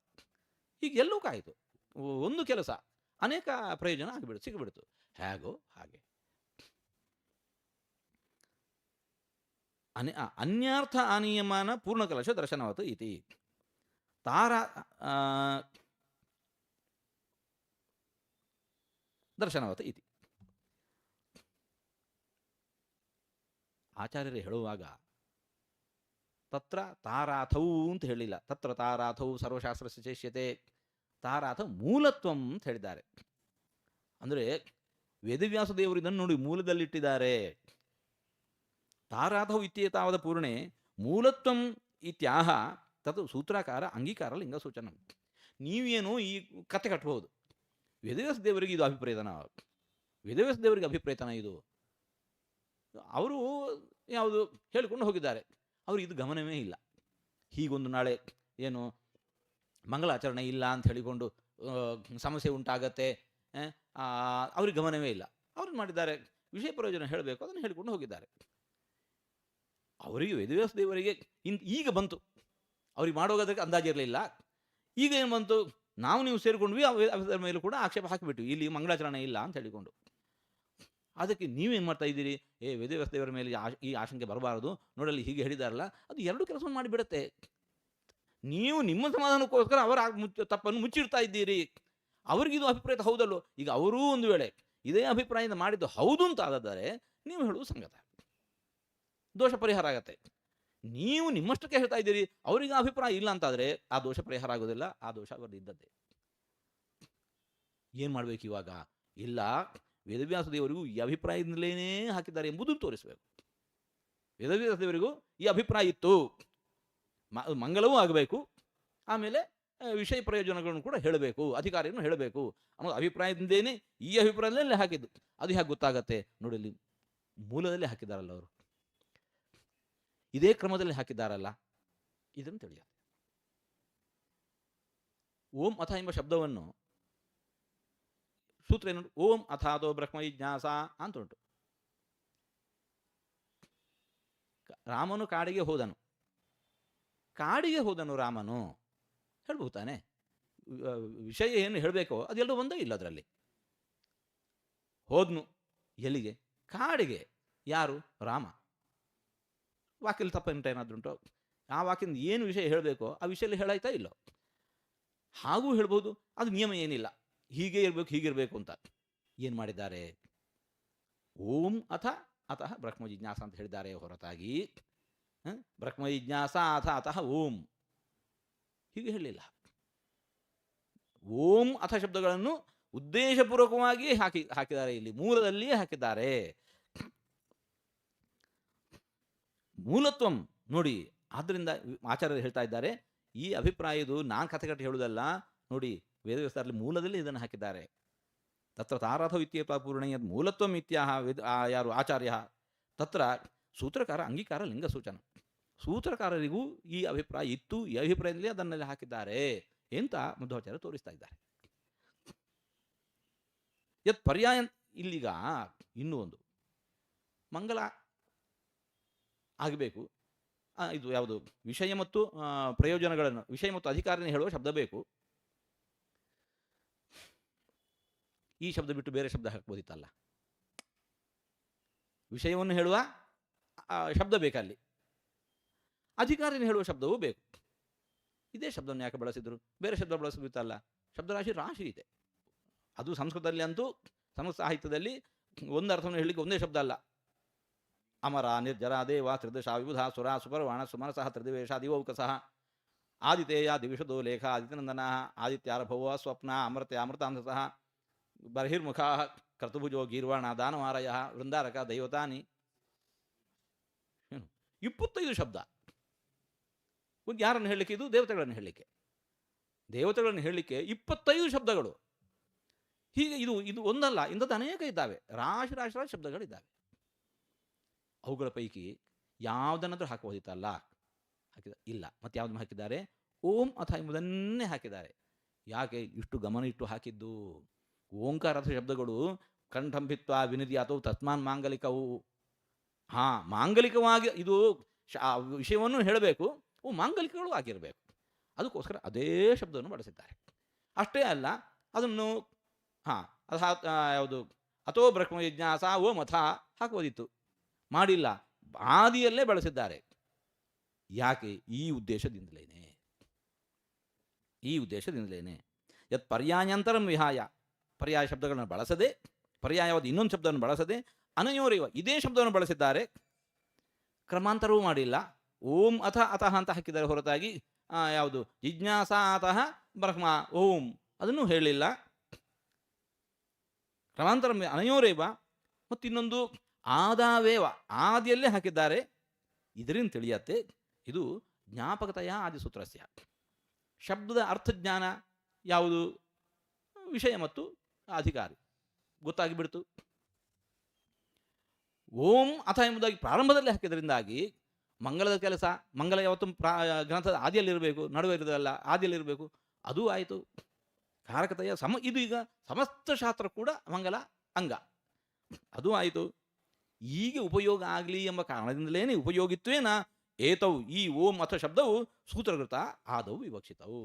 ಈಗ ಎಲ್ಲೂ ಕಾಯಿತು. ಒಂದು ಕೆಲಸ, ಅನೇಕ ಪ್ರಯೋಜನ ಆಗಿಬಿಡ್ತು, ಸಿಗಿಬಿಡ್ತು. ಹೇಗೋ ಹಾಗೆ. ಅನೇ ಅನ್ಯಾರ್ಥ ಪೂರ್ಣ ಪೂರ್ಣಕಲಶ ದರ್ಶನವಾತು ಇತಿ ತಾರ ದರ್ಶನವತ್ ಇತಿ. ಆಚಾರ್ಯರು ಹೇಳುವಾಗ, ತತ್ರ ತಾರಾಥವು ಅಂತ ಹೇಳಿಲ್ಲ. ತತ್ರ ತಾರಾಥವು ಸರ್ವಶಾಸ್ತ್ರ ಚೇಷ್ಯತೆ, ತಾರಾಥ ಮೂಲತ್ವಂ ಅಂತ ಹೇಳಿದ್ದಾರೆ. ಅಂದರೆ ವೇದವ್ಯಾಸ ದೇವರು ಇದನ್ನು ನೋಡಿ ಮೂಲದಲ್ಲಿಟ್ಟಿದ್ದಾರೆ. ತಾರಾಥವು ಇತ್ಯೇತಾವದ ಪೂರ್ಣೆ, ಮೂಲತ್ವಂ ಇತ್ಯಾಹ ತದು ಸೂತ್ರಾಕಾರ ಅಂಗೀಕಾರ ಲಿಂಗ ಸೂಚನ ನೀವೇನು ಈ ಕತೆ ಕಟ್ಟಬಹುದು ವೇದವ್ಯಾಸ ದೇವರಿಗೆ ಇದು ಅಭಿಪ್ರೇತನ. ವೇದವ್ಯಾಸ ದೇವರಿಗೆ ಅಭಿಪ್ರಾಯತನ ಇದು. ಅವರು ಯಾವುದು ಹೇಳಿಕೊಂಡು ಹೋಗಿದ್ದಾರೆ. ಅವರು ಇದು ಗಮನವೇ ಇಲ್ಲ. ಹೀಗೊಂದು ನಾಳೆ ಏನು ಮಂಗಳಾಚರಣೆ ಇಲ್ಲ ಅಂತ ಹೇಳಿಕೊಂಡು ಸಮಸ್ಯೆ ಉಂಟಾಗತ್ತೆ ಅವ್ರಿಗೆ ಗಮನವೇ ಇಲ್ಲ. ಅವ್ರು ಮಾಡಿದ್ದಾರೆ. ವಿಷಯ ಪ್ರಯೋಜನ ಹೇಳಬೇಕು, ಅದನ್ನು ಹೇಳಿಕೊಂಡು ಹೋಗಿದ್ದಾರೆ. ಅವರಿಗೆ ವೇದವ್ಯಾಸ ದೇವರಿಗೆ ಇನ್ ಈಗ ಬಂತು. ಅವ್ರಿಗೆ ಮಾಡೋಗೋದಕ್ಕೆ ಅಂದಾಜಿರಲಿಲ್ಲ ಈಗ ಏನು ಬಂತು? ನಾವು ನೀವು ಸೇರಿಕೊಂಡ್ವಿ ಅದರ ಮೇಲೂ ಕೂಡ ಆಕ್ಷೇಪ ಹಾಕಿಬಿಟ್ವಿ. ಇಲ್ಲಿ ಮಂಗಳಾಚರಣೆ ಇಲ್ಲ ಅಂತ ಹೇಳಿಕೊಂಡು. ಅದಕ್ಕೆ ನೀವೇನು ಮಾಡ್ತಾ ಇದ್ದೀರಿ? ಏ ವೇದ ವ್ಯವಸ್ಥೆಯವರ ಮೇಲೆ ಈ ಆಶಂಕೆ ಬರಬಾರದು. ನೋಡಲ್ಲಿ ಹೀಗೆ ಹೇಳಿದಾರಲ್ಲ, ಅದು ಎರಡು ಕೆಲಸವನ್ನು ಮಾಡಿಬಿಡುತ್ತೆ. ನೀವು ನಿಮ್ಮ ಸಮಾಧಾನಕ್ಕೋಸ್ಕರ ಅವರ ತಪ್ಪನ್ನು ಮುಚ್ಚಿಡ್ತಾ ಇದ್ದೀರಿ. ಅವ್ರಿಗಿದು ಅಭಿಪ್ರಾಯ ಹೌದಲ್ಲೋ? ಈಗ ಅವರೂ ಒಂದು ವೇಳೆ ಇದೇ ಅಭಿಪ್ರಾಯದಿಂದ ಮಾಡಿದ್ದು ಹೌದು ಅಂತ ಆದರೆ ನೀವು ಹೇಳುವುದು ಸಂಗತ. ದೋಷ ಪರಿಹಾರ ಆಗತ್ತೆ. ನೀವು ನಿಮ್ಮಷ್ಟಕ್ಕೆ ಹೇಳ್ತಾ ಇದ್ದೀರಿ, ಅವರಿಗೆ ಅಭಿಪ್ರಾಯ ಇಲ್ಲ ಅಂತಾದರೆ ಆ ದೋಷ ಪರಿಹಾರ ಆಗೋದಿಲ್ಲ, ಆ ದೋಷ ಅವರದ್ದು ಇದ್ದದ್ದೇ. ಏನು ಮಾಡಬೇಕು ಇವಾಗ? ಇಲ್ಲ, ವೇದವ್ಯಾಸ ದೇವರಿಗೂ ಈ ಅಭಿಪ್ರಾಯದಿಂದಲೇ ಹಾಕಿದ್ದಾರೆ ಎಂಬುದನ್ನು ತೋರಿಸಬೇಕು. ವೇದವ್ಯಾಸ ದೇವರಿಗೂ ಈ ಅಭಿಪ್ರಾಯ ಇತ್ತು. ಮಂಗಲವೂ ಆಗಬೇಕು, ಆಮೇಲೆ ವಿಷಯ ಪ್ರಯೋಜನಗಳನ್ನು ಕೂಡ ಹೇಳಬೇಕು, ಅಧಿಕಾರಿಯನ್ನು ಹೇಳಬೇಕು ಅನ್ನೋದು ಅಭಿಪ್ರಾಯದಿಂದೇನೆ ಈ ಅಭಿಪ್ರಾಯದಲ್ಲೇ ಹಾಕಿದ್ದು. ಅದು ಹೇಗೆ ಗೊತ್ತಾಗತ್ತೆ? ನೋಡಿ ಮೂಲದಲ್ಲಿ ಹಾಕಿದಾರಲ್ಲ ಅವರು. ಇದೇ ಕ್ರಮದಲ್ಲಿ ಹಾಕಿದ್ದಾರಲ್ಲ, ಇದನ್ನು ತಿಳಿಯ ಓಂ ಅಥ ಎಂಬ ಶಬ್ದವನ್ನು ಸೂತ್ರ ಏನು ಓಂ ಅಥಾದೋ ಬ್ರಹ್ಮ ಜಿಜ್ಞಾಸ ಅಂತ ಉಂಟು. ರಾಮನು ಕಾಡಿಗೆ ಹೋದನು. ಕಾಡಿಗೆ ಹೋದನು ರಾಮನು. ಹೇಳ್ಬೋದು ತಾನೆ? ವಿಷಯ ಏನು ಹೇಳಬೇಕೋ ಅದೆಲ್ಲ ಒಂದೇ ಇಲ್ಲ ಅದರಲ್ಲಿ. ಹೋದ್ನು ಎಲ್ಲಿಗೆ? ಕಾಡಿಗೆ. ಯಾರು? ರಾಮ. ವಾಕ್ಯಲ್ಲಿ ತಪ್ಪಂತ ಏನಾದ್ರು ಉಂಟು? ಆ ವಾಕ್ಯದ ಏನು ವಿಷಯ ಹೇಳಬೇಕೋ ಆ ವಿಷಯಲ್ಲಿ ಹೇಳಾಯ್ತಾ ಇಲ್ಲೋ. ಹಾಗೂ ಹೇಳ್ಬೋದು, ಅದು ನಿಯಮ ಏನಿಲ್ಲ. ಹೀಗೆ ಇರಬೇಕು ಹೀಗಿರಬೇಕು ಅಂತ. ಏನು ಮಾಡಿದ್ದಾರೆ? ಓಂ ಅಥ ಅತಃ ಬ್ರಹ್ಮ ಜಿಜ್ಞಾಸ ಅಂತ ಹೇಳಿದ್ದಾರೆ ಹೊರತಾಗಿ? ಬ್ರಹ್ಮ ಜಿಜ್ಞಾಸ ಅಥ ಅತಃ ಓಂ. ಹೀಗೆ ಹೇಳಲಿಲ್ಲ ಓಂ ಅಥ ಶಬ್ದಗಳನ್ನು ಉದ್ದೇಶಪೂರ್ವಕವಾಗಿ ಹಾಕಿ, ಹಾಕಿದ್ದಾರೆ ಇಲ್ಲಿ. ಮೂಲದಲ್ಲಿಯೇ ಹಾಕಿದ್ದಾರೆ. ಮೂಲತ್ವಂ ನೋಡಿ ಆದ್ದರಿಂದ ಆಚಾರ್ಯರು ಹೇಳ್ತಾ ಇದ್ದಾರೆ, ಈ ಅಭಿಪ್ರಾಯದು ನಾನು ಕಥೆ ಕಟ್ಟಿ ಹೇಳುವುದಲ್ಲ ನೋಡಿ ವೇದವ್ಯಾಸರಲ್ಲಿ ಮೂಲದಲ್ಲಿ ಇದನ್ನು ಹಾಕಿದ್ದಾರೆ. ತತ್ರ ತಾರಾಥ ಇತ್ಯೇಪ ಪೂರ್ಣಯ ಮೂಲತ್ವಂ ಇತ್ಯಾಹ ವೇದ ಯಾರು ಆಚಾರ್ಯ, ತತ್ರ ಸೂತ್ರಕಾರ ಅಂಗೀಕಾರ ಲಿಂಗ ಸೂಚನ. ಸೂತ್ರಕಾರರಿಗೂ ಈ ಅಭಿಪ್ರಾಯ ಇತ್ತು, ಈ ಅಭಿಪ್ರಾಯದಲ್ಲಿ ಅದನ್ನೆಲ್ಲ ಹಾಕಿದ್ದಾರೆ ಅಂತ ಮಧ್ವಾಚಾರ್ಯ ತೋರಿಸ್ತಾ ಇದ್ದಾರೆ. ಯತ್ ಪರ್ಯಾಯ ಇಲ್ಲಿಗ ಇನ್ನೂ ಒಂದು. ಮಂಗಲ ಆಗಬೇಕು. ಇದು ಯಾವುದು? ವಿಷಯ ಮತ್ತು ಪ್ರಯೋಜನಗಳನ್ನು, ವಿಷಯ ಮತ್ತು ಅಧಿಕಾರನೇ ಹೇಳುವ ಶಬ್ದ ಬೇಕು. ಈ ಶಬ್ದ ಬಿಟ್ಟು ಬೇರೆ ಶಬ್ದ ಹಾಕ್ಬೋದಿತ್ತಲ್ಲ. ವಿಷಯವನ್ನು ಹೇಳುವ ಶಬ್ದ ಬೇಕಲ್ಲಿ. ಅಧಿಕಾರಿನ ಹೇಳುವ ಶಬ್ದವೂ ಬೇಕು. ಇದೇ ಶಬ್ದವನ್ನು ಯಾಕೆ ಬಳಸಿದ್ರು? ಬೇರೆ ಶಬ್ದ ಬಳಸಬೇಕಲ್ಲ ಶಬ್ದರಾಶಿ ರಾಶಿ ಇದೆ. ಅದು ಸಂಸ್ಕೃತದಲ್ಲಿ ಅಂತೂ, ಸಂಸ್ಕೃತ ಸಾಹಿತ್ಯದಲ್ಲಿ ಒಂದು ಅರ್ಥವನ್ನು ಹೇಳಲಿಕ್ಕೆ ಒಂದೇ ಶಬ್ದ ಅಲ್ಲ. ಅಮರ ನಿರ್ಜರ ದೇವ ತ್ರಿದಶ ವಿಬುಧ ಸುರ ಸುಪರ್ವಾಣ ಸುಮನಸಃ ತ್ರಿದಿವೇಶ ಆದಿತೇಯ ದಿವಿಷದೋ ಲೇಖ ಆದಿತ್ಯನಂದನ ಆದಿತ್ಯಾರಭವ ಸ್ವಪ್ನ ಅಮೃತ ಅಮೃತಾಂಶತಃ ಬರ್ಹಿರ್ಮುಖ ಕರ್ತುಭುಜೋ ಗೀರ್ವಾಣ ದಾನವಾರಯ ವೃಂದಾರಕ ದೈವತಾನಿ. ಏನು? ಇಪ್ಪತ್ತೈದು ಶಬ್ದ. ಒಂದು ಯಾರನ್ನು ಹೇಳಲಿಕ್ಕೆ? ಇದು ದೇವತೆಗಳನ್ನು ಹೇಳಲಿಕ್ಕೆ. ದೇವತೆಗಳನ್ನು ಹೇಳಲಿಕ್ಕೆ ಇಪ್ಪತ್ತೈದು ಶಬ್ದಗಳು. ಹೀಗೆ ಇದು ಇದು ಒಂದಲ್ಲ ಇಂಥದ್ದು ಅನೇಕ ಇದ್ದಾವೆ. ರಾಶಿ ರಾಶಿ ರಾಶಿ ಶಬ್ದಗಳಿದ್ದಾವೆ ಅವುಗಳ ಪೈಕಿ ಯಾವುದನ್ನಾದರೂ ಹಾಕಬಹುದಿತ್ತಲ್ಲ ಹಾಕಿದ, ಇಲ್ಲ. ಮತ್ತೆ ಯಾವುದನ್ನು ಹಾಕಿದ್ದಾರೆ? ಓಂ ಅಥ ಎಂಬುದನ್ನೇ ಹಾಕಿದ್ದಾರೆ. ಯಾಕೆ? ಇಷ್ಟು ಗಮನ ಇಟ್ಟು ಹಾಕಿದ್ದು ಓಂಕಾರದ ಶಬ್ದಗಳು ಕಂಠಂಭಿತ್ವ ವಿನಿಧಿ ಅಥವಾ ತತ್ಮಾನ್ ಮಾಂಗಲಿಕವು. ಹಾಂ, ಮಾಂಗಲಿಕವಾಗಿ ಇದು ವಿಷಯವನ್ನು ಹೇಳಬೇಕು. ಓ, ಮಾಂಗಲಿಕಗಳು ಆಗಿರಬೇಕು. ಅದಕ್ಕೋಸ್ಕರ ಅದೇ ಶಬ್ದವನ್ನು ಬಳಸಿದ್ದಾರೆ. ಅಷ್ಟೇ ಅಲ್ಲ, ಅದನ್ನು, ಹಾಂ, ಅದು ಯಾವುದು? ಅಥೋ ಬ್ರಹ್ಮ ಜಿಜ್ಞಾಸ ಓ ಮಥ ಹಾಕಬಹುದಿತ್ತು. ಮಾಡಿಲ್ಲ. ಆದಿಯಲ್ಲೇ ಬಳಸಿದ್ದಾರೆ. ಯಾಕೆ? ಈ ಉದ್ದೇಶದಿಂದಲೇನೆ. ಈ ಉದ್ದೇಶದಿಂದಲೇನೆ. ಯತ್ ಪರ್ಯಾಯಾಂತರಂ ವಿಹಾಯ. ಪರ್ಯಾಯ ಶಬ್ದಗಳನ್ನು ಬಳಸದೆ, ಪರ್ಯಾಯವಾದ ಇನ್ನೊಂದು ಶಬ್ದವನ್ನು ಬಳಸದೆ, ಅನಯೋರಿವ ಇದೇ ಶಬ್ದವನ್ನು ಬಳಸಿದ್ದಾರೆ. ಕ್ರಮಾಂತರವೂ ಮಾಡಿಲ್ಲ. ಓಂ ಅಥ ಅತಃ ಅಂತ ಹಾಕಿದ್ದಾರೆ ಹೊರತಾಗಿ ಯಾವುದು? ಜಿಜ್ಞಾಸ ಅತಃ ಬ್ರಹ್ಮ, ಓಂ. ಅದನ್ನು ಹೇಳಿಲ್ಲ. ಕ್ರಮಾಂತರ ಅನಯೋರೇವ. ಮತ್ತು ಇನ್ನೊಂದು ಆದಾವೇವ, ಆದಿಯಲ್ಲೇ ಹಾಕಿದ್ದಾರೆ. ಇದರಿಂದ ತಿಳಿಯತ್ತೆ, ಇದು ಜ್ಞಾಪಕತೆಯ ಆದಿಸೂತ್ರಸ್ಯ. ಶಬ್ದದ ಅರ್ಥಜ್ಞಾನ ಯಾವುದು? ವಿಷಯ ಮತ್ತು ಅಧಿಕಾರಿ. ಗೊತ್ತಾಗಿ ಬಿಡ್ತು ಓಂ ಅಥ ಎಂಬುದಾಗಿ ಪ್ರಾರಂಭದಲ್ಲಿ ಹಾಕಿದ್ರಿಂದಾಗಿ ಮಂಗಳದ ಕೆಲಸ ಮಂಗಳ ಯಾವತ್ತು ಪ್ರಾ, ಗ್ರಂಥದ ಆದಿಯಲ್ಲಿರಬೇಕು, ನಡುವೆ ಇರೋದಲ್ಲ ಆದಿಯಲ್ಲಿರಬೇಕು, ಅದೂ ಆಯಿತು. ಕಾರಕತೆಯ ಸಮ, ಇದು ಈಗ ಸಮಸ್ತ ಶಾಸ್ತ್ರ ಕೂಡ ಮಂಗಲ ಅಂಗ. ಅದೂ ಆಯಿತು. ಈಗ ಉಪಯೋಗ ಆಗಲಿ ಎಂಬ ಕಾರಣದಿಂದಲೇನೆ ಉಪಯೋಗಿತ್ವೇನ? ಏತವು ಈ ಓಂ ಅಥ ಶಬ್ದವು ಸೂತ್ರಕೃತ ಆದವು ವಿವಕ್ಷಿತವು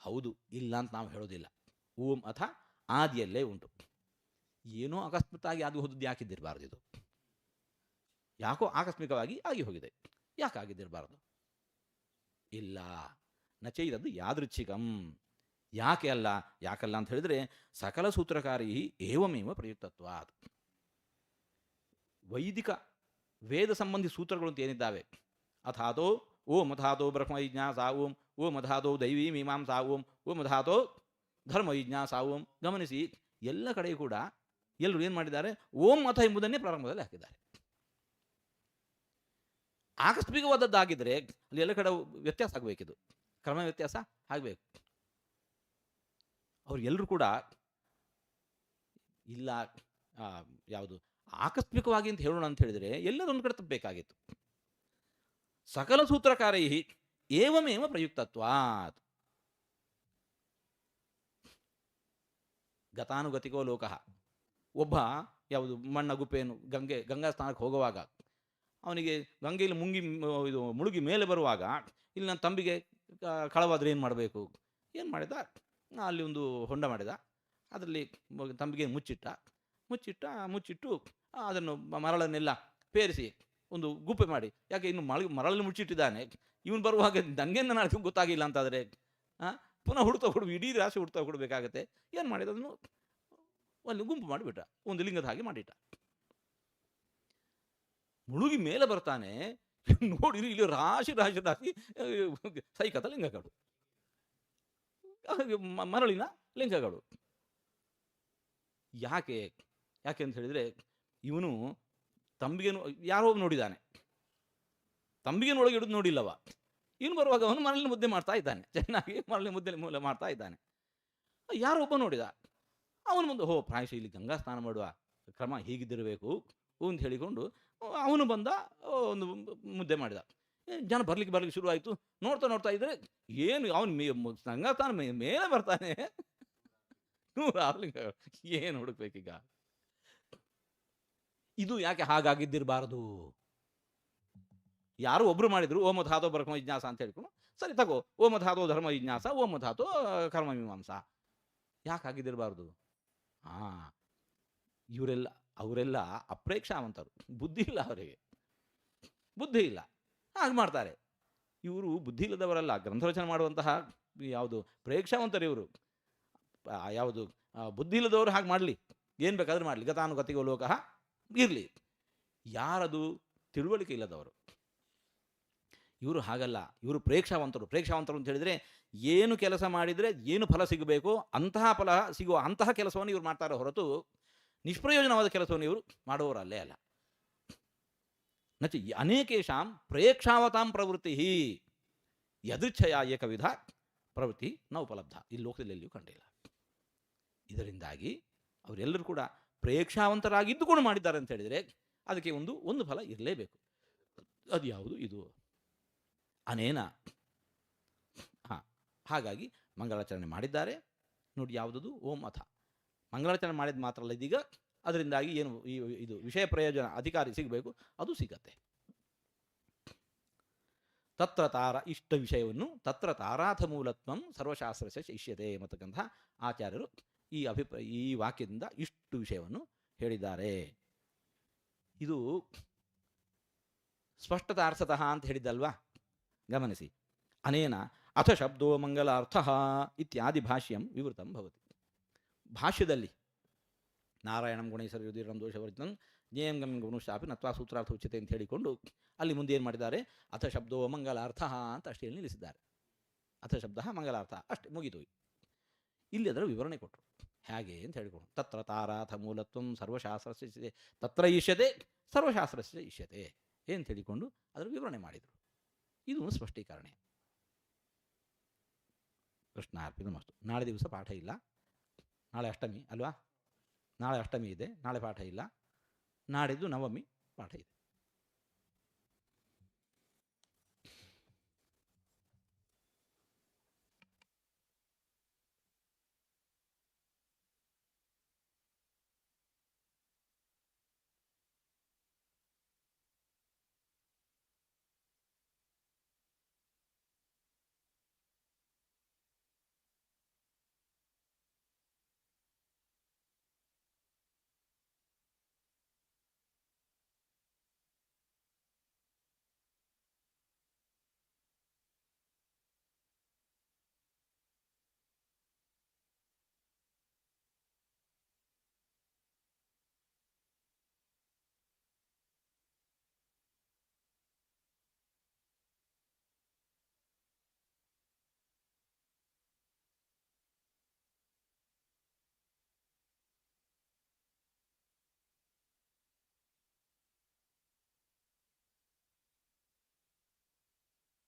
ಹೌದು, ಇಲ್ಲ ಅಂತ ನಾವು ಹೇಳೋದಿಲ್ಲ ಓಂ ಅಥ ಆದಿಯಲ್ಲೇ ಉಂಟು. ಏನೋ ಆಕಸ್ಮಿಕವಾಗಿ ಆಗಿ ಹೋದದ್ದು ಯಾಕಿದ್ದಿರಬಾರ್ದು ಇದು? ಯಾಕೋ ಆಕಸ್ಮಿಕವಾಗಿ ಆಗಿ ಹೋಗಿದೆ. ಯಾಕೆ ಆಗಿದ್ದಿರಬಾರ್ದು ಇಲ್ಲ, ನಚೈದದ್ದು ಯಾದೃಚ್ಛಿಕಂ. ಯಾಕೆ ಅಲ್ಲ? ಯಾಕಲ್ಲ ಅಂತ ಹೇಳಿದ್ರೆ ಸಕಲ ಸೂತ್ರಕಾರಿ ಏವಮೇವ ಪ್ರಯುಕ್ತತ್ವ ವೈದಿಕ ವೇದ ಸಂಬಂಧಿ ಸೂತ್ರಗಳು ಅಂತ ಏನಿದ್ದಾವೆ? ಅಥಾತೋ ಓ ಅಥಾತೋ ಬ್ರಹ್ಮ ಜಿಜ್ಞಾಸ ಓಂ ಓಂ ದೈವಿ ಮೀಮಾಂ ಓ ಓಂ ಧರ್ಮಯಜ್ಞಾ ಧರ್ಮ ಜಿಜ್ಞಾಸ ಓಂ ಗಮನಿಸಿ ಎಲ್ಲ ಕಡೆ ಕೂಡ ಎಲ್ಲರೂ ಏನು ಮಾಡಿದ್ದಾರೆ? ಓಂ ಅಥ ಎಂಬುದನ್ನೇ ಪ್ರಾರಂಭದಲ್ಲಿ ಹಾಕಿದ್ದಾರೆ. ಆಕಸ್ಮಿಕವಾದದ್ದಾಗಿದ್ದರೆ ಅಲ್ಲಿ ಎಲ್ಲ ಕಡೆ ವ್ಯತ್ಯಾಸ ಆಗಬೇಕಿದು. ಕ್ರಮ ವ್ಯತ್ಯಾಸ ಆಗಬೇಕು. ಅವ್ರು ಎಲ್ಲರೂ ಕೂಡ ಇಲ್ಲ ಯಾವುದು ಆಕಸ್ಮಿಕವಾಗಿ ಅಂತ ಹೇಳೋಣ ಅಂತ ಹೇಳಿದರೆ ಎಲ್ಲದೊಂದು ಕಡೆ ತಪ್ಪಬೇಕಾಗಿತ್ತು. ಸಕಲ ಸೂತ್ರಕಾರೈ ಏವಮೇವ ಪ್ರಯುಕ್ತತ್ವಾತ್. ಗತಾನುಗತಿಕೋ ಲೋಕಃ. ಒಬ್ಬ ಯಾವುದು ಮಣ್ಣ ಗುಪ್ಪೆಯನ್ನು ಗಂಗೆ, ಗಂಗಾ ಸ್ಥಾನಕ್ಕೆ ಹೋಗುವಾಗ, ಅವನಿಗೆ ಗಂಗೆಯಲ್ಲಿ ಮುಂಗಿ, ಇದು ಮುಳುಗಿ ಮೇಲೆ ಬರುವಾಗ, ಇಲ್ಲಿ ನನ್ನ ತಂಬಿಗೆ ಕಳವಾದ್ರೆ ಏನು ಮಾಡಬೇಕು? ಏನು ಮಾಡಿದ? ಅಲ್ಲಿ ಒಂದು ಹೊಂಡ ಮಾಡಿದ. ಅದರಲ್ಲಿ ತಂಬಿಗೆ ಮುಚ್ಚಿಟ್ಟ. ಮುಚ್ಚಿಟ್ಟ ಮುಚ್ಚಿಟ್ಟು ಅದನ್ನು ಮರಳನ್ನೆಲ್ಲ ಪೇರಿಸಿ ಒಂದು ಗುಪ್ಪೆ ಮಾಡಿ. ಯಾಕೆ ಇನ್ನು ಮಳ ಮರಳಲ್ಲಿ ಮುಚ್ಚಿಟ್ಟಿದ್ದಾನೆ. ಇವನು ಬರುವಾಗ ನನಗೇನು ನಾಳೆ ಗೊತ್ತಾಗಿಲ್ಲ ಅಂತಾದರೆ ಪುನಃ ಹುಡ್ತಾ ಹುಡುಗ ಇಡೀ ರಾಶಿ ಹುಡ್ತಾ ಹುಡಬೇಕಾಗತ್ತೆ. ಏನು ಮಾಡಿದ ಅದನ್ನು ಒಂದು ಗುಂಪು ಮಾಡಿಬಿಟ್ಟ. ಒಂದು ಲಿಂಗದ ಹಾಗೆ ಮಾಡಿಟ್ಟ. ಮುಳುಗಿ ಮೇಲೆ ಬರ್ತಾನೆ. ನೋಡಿ ಇಲ್ಲಿ ರಾಶಿ ರಾಶಿ ರಾಶಿ ಸೈಕತ ಲಿಂಗಗಳು. ಮರಳಿನ ಲಿಂಗಗಳು. ಯಾಕೆ ಯಾಕೆ ಅಂತ ಹೇಳಿದರೆ ಇವನು ತಂಬಿಗೆನು, ಯಾರೋ ನೋಡಿದ್ದಾನೆ ತಂಬಿಗೆನ ಒಳಗೆ ಇಡೋದು ನೋಡಿಲ್ಲವ. ಇವನು ಬರುವಾಗ ಅವನು ಮರಳಿನ ಮುದ್ದೆ ಮಾಡ್ತಾ ಇದ್ದಾನೆ. ಚೆನ್ನಾಗಿ ಮರಳಿನ ಮುದ್ದೆ ಮೂಲೆ ಮಾಡ್ತಾ ಇದ್ದಾನೆ. ಯಾರೋ ಒಬ್ಬ ನೋಡಿದ. ಅವನು ಮುಂದೆ ಹೋ ಪ್ರಾಯಶ ಇಲ್ಲಿ ಗಂಗಾ ಸ್ನಾನ ಮಾಡುವ ಕ್ರಮ ಹೀಗಿದ್ದಿರಬೇಕು? ಅಂತ ಹೇಳಿಕೊಂಡು ಅವನು ಬಂದ, ಒಂದು ಮುದ್ದೆ ಮಾಡಿದ. ಜನ ಬರ್ಲಿಕ್ಕೆ ಬರ್ಲಿಕ್ಕೆ ಶುರು ಆಯಿತು ನೋಡ್ತಾ ನೋಡ್ತಾ ಇದ್ರೆ, ಏನು ಅವನು ಗಂಗಾ ಮೇ- ಮೇಲೆ ಬರ್ತಾನೆ. ಏನು ಹುಡುಕ್ಬೇಕೀಗ? ಇದು ಯಾಕೆ ಹಾಗಾಗಿದ್ದಿರಬಾರದು? ಯಾರು ಒಬ್ರು ಮಾಡಿದ್ರು ಓಮ ಧಾತೋ ಬ್ರಹ್ಮ ವಿಜ್ಞಾಸ ಅಂತ ಹೇಳ್ಕೊಂಡು, ಸರಿ ತಗೋ ಓಮ ಧಾತೋ ಧರ್ಮ ಜಿಜ್ಞಾಸ ಓಮ ಧಾತೋ ಕರ್ಮ ಮೀಮಾಂಸ. ಯಾಕೆ ಆಗಿದ್ದಿರಬಾರ್ದು ಹಾ ಇವರೆಲ್ಲ, ಅವರೆಲ್ಲ ಅಪ್ರೇಕ್ಷಾವಂತರು. ಬುದ್ಧಿ ಇಲ್ಲ ಅವರಿಗೆ. ಬುದ್ಧಿ ಇಲ್ಲ. ಹಾಗೆ ಮಾಡ್ತಾರೆ. ಇವರು ಬುದ್ಧಿ ಇಲ್ಲದವರಲ್ಲ ಗ್ರಂಥರಚನೆ ಮಾಡುವಂತಹ ಯಾವುದು ಪ್ರೇಕ್ಷಾವಂತರು ಇವರು. ಯಾವುದು ಬುದ್ಧಿ ಇಲ್ಲದವರು ಹಾಗೆ ಮಾಡಲಿ. ಏನು ಬೇಕಾದ್ರೂ ಮಾಡಲಿ. ಗತಾನುಗತಿಗೆ ಲೋಕ ಇರಲಿ. ಯಾರದು ತಿಳುವಳಿಕೆ ಇಲ್ಲದವರು. ಇವರು ಹಾಗಲ್ಲ. ಇವರು ಪ್ರೇಕ್ಷಾವಂತರು. ಪ್ರೇಕ್ಷಾವಂತರು ಅಂತ ಹೇಳಿದರೆ ಏನು ಕೆಲಸ ಮಾಡಿದರೆ ಏನು ಫಲ ಸಿಗಬೇಕು ಅಂತಹ ಫಲ ಸಿಗುವ ಅಂತಹ ಕೆಲಸವನ್ನು ಇವರು ಮಾಡ್ತಾರೆ ಹೊರತು ನಿಷ್ಪ್ರಯೋಜನವಾದ ಕೆಲಸವನ್ನು ಇವರು ಮಾಡುವವರಲ್ಲೇ ಅಲ್ಲ. ನಚ ಅನೇಕೇಶಾಂ ಪ್ರೇಕ್ಷಾವತಾಂ ಪ್ರವೃತ್ತಿ ಯದೃಚ್ಛಯ ಏಕವಿಧ ಪ್ರವೃತ್ತಿ ನ ಉಪಲಬ್ಧ. ಈ ಲೋಕದಲ್ಲಿ ಎಲ್ಲಿಯೂ ಕಂಡಿಲ್ಲ. ಇದರಿಂದಾಗಿ ಅವರೆಲ್ಲರೂ ಕೂಡ ಪ್ರೇಕ್ಷಾವಂತರಾಗಿದ್ದುಕೊಂಡು ಮಾಡಿದ್ದಾರೆ ಅಂತ ಹೇಳಿದರೆ ಅದಕ್ಕೆ ಒಂದು ಒಂದು ಫಲ ಇರಲೇಬೇಕು. ಅದು ಯಾವುದು? ಇದು. ಅನೇನ. ಹಾಂ. ಹಾಗಾಗಿ ಮಂಗಳಾಚರಣೆ ಮಾಡಿದ್ದಾರೆ. ನೋಡಿ ಯಾವುದದು? ಓಂ ಅಥ. ಮಂಗಳಾಚರಣೆ ಮಾಡಿದ ಮಾತ್ರ ಅಲ್ಲ ಇದೀಗ. ಅದರಿಂದಾಗಿ ಏನು ಈ ಇದು ವಿಷಯ ಪ್ರಯೋಜನ ಅಧಿಕಾರಿ ಸಿಗಬೇಕು, ಅದು ಸಿಗತ್ತೆ. ತತ್ರ ತಾರ ಇಷ್ಟ ವಿಷಯವನ್ನು ತತ್ರ ತಾರಾಥ ಮೂಲತ್ವಂ ಸರ್ವಶಾಸ್ತ್ರ ಶಿಷ್ಯತೆ ಎಂಬತಕ್ಕಂತಹ ಆಚಾರ್ಯರು ಈ ಅಭಿಪ್ರಾಯ ಈ ವಾಕ್ಯದಿಂದ ಇಷ್ಟು ವಿಷಯವನ್ನು ಹೇಳಿದ್ದಾರೆ. ಇದು ಸ್ಪಷ್ಟತಾರ್ಥತಃ ಅಂತ ಹೇಳಿದ್ದಲ್ವಾ? ಗಮನಿಸಿ. ಅನೇನ ಅಥ ಶಬ್ದೋ ಮಂಗಲಾರ್ಥ ಇತ್ಯಾದಿ ಭಾಷ್ಯಂ ವಿವೃತಂ ಭವತಿ. ಭಾಷ್ಯದಲ್ಲಿ ನಾರಾಯಣಂ ಗುಣೇಶ್ವರ ಯುಧಿರಂ ದೋಷವರ್ಜನಂ ಜ್ಞೇಯಂ ಗುಣಶಾಪಿ ನತ್ವಾ ಸೂತ್ರಾರ್ಥ ಉಚಿತೆ ಅಂತ ಹೇಳಿಕೊಂಡು ಅಲ್ಲಿ ಮುಂದೆ ಏನು ಮಾಡಿದ್ದಾರೆ? ಅಥ ಶಬ್ದೋ ಮಂಗಲಾರ್ಥ ಅಂತ ಅಷ್ಟೇ ನಿಲ್ಲಿಸಿದ್ದಾರೆ. ಅಥ ಶಬ್ದ ಮಂಗಲಾರ್ಥ ಅಷ್ಟೇ ಮುಗಿತು ಇಲ್ಲಿ ಅದರ ವಿವರಣೆ ಕೊಟ್ಟರು ಹೇಗೆ ಅಂತ ಹೇಳಿಕೊಂಡು ತತ್ರ ತಾರಾಥ ಮೂಲತ್ವಂ ಸರ್ವಶಾಸ್ತ್ರ ತತ್ರ ಇಷ್ಯತೆ ಸರ್ವಶಾಸ್ತ್ರ ಇಷ್ಯತೆ ಅಂತ ಹೇಳಿಕೊಂಡು ಅದರ ವಿವರಣೆ ಮಾಡಿದರು. ಇದು ಸ್ಪಷ್ಟೀಕರಣೆ. ಕೃಷ್ಣಾರ್ಪಿತ ಮಸ್ತು ನಾಳೆ ದಿವಸ ಪಾಠ ಇಲ್ಲ. ನಾಳೆ ಅಷ್ಟಮಿ ಅಲ್ವಾ? ನಾಳೆ ಅಷ್ಟಮಿ ಇದೆ ನಾಳೆ ಪಾಠ ಇಲ್ಲ. ನಾಡಿದ್ದು ನವಮಿ ಪಾಠ ಇದೆ.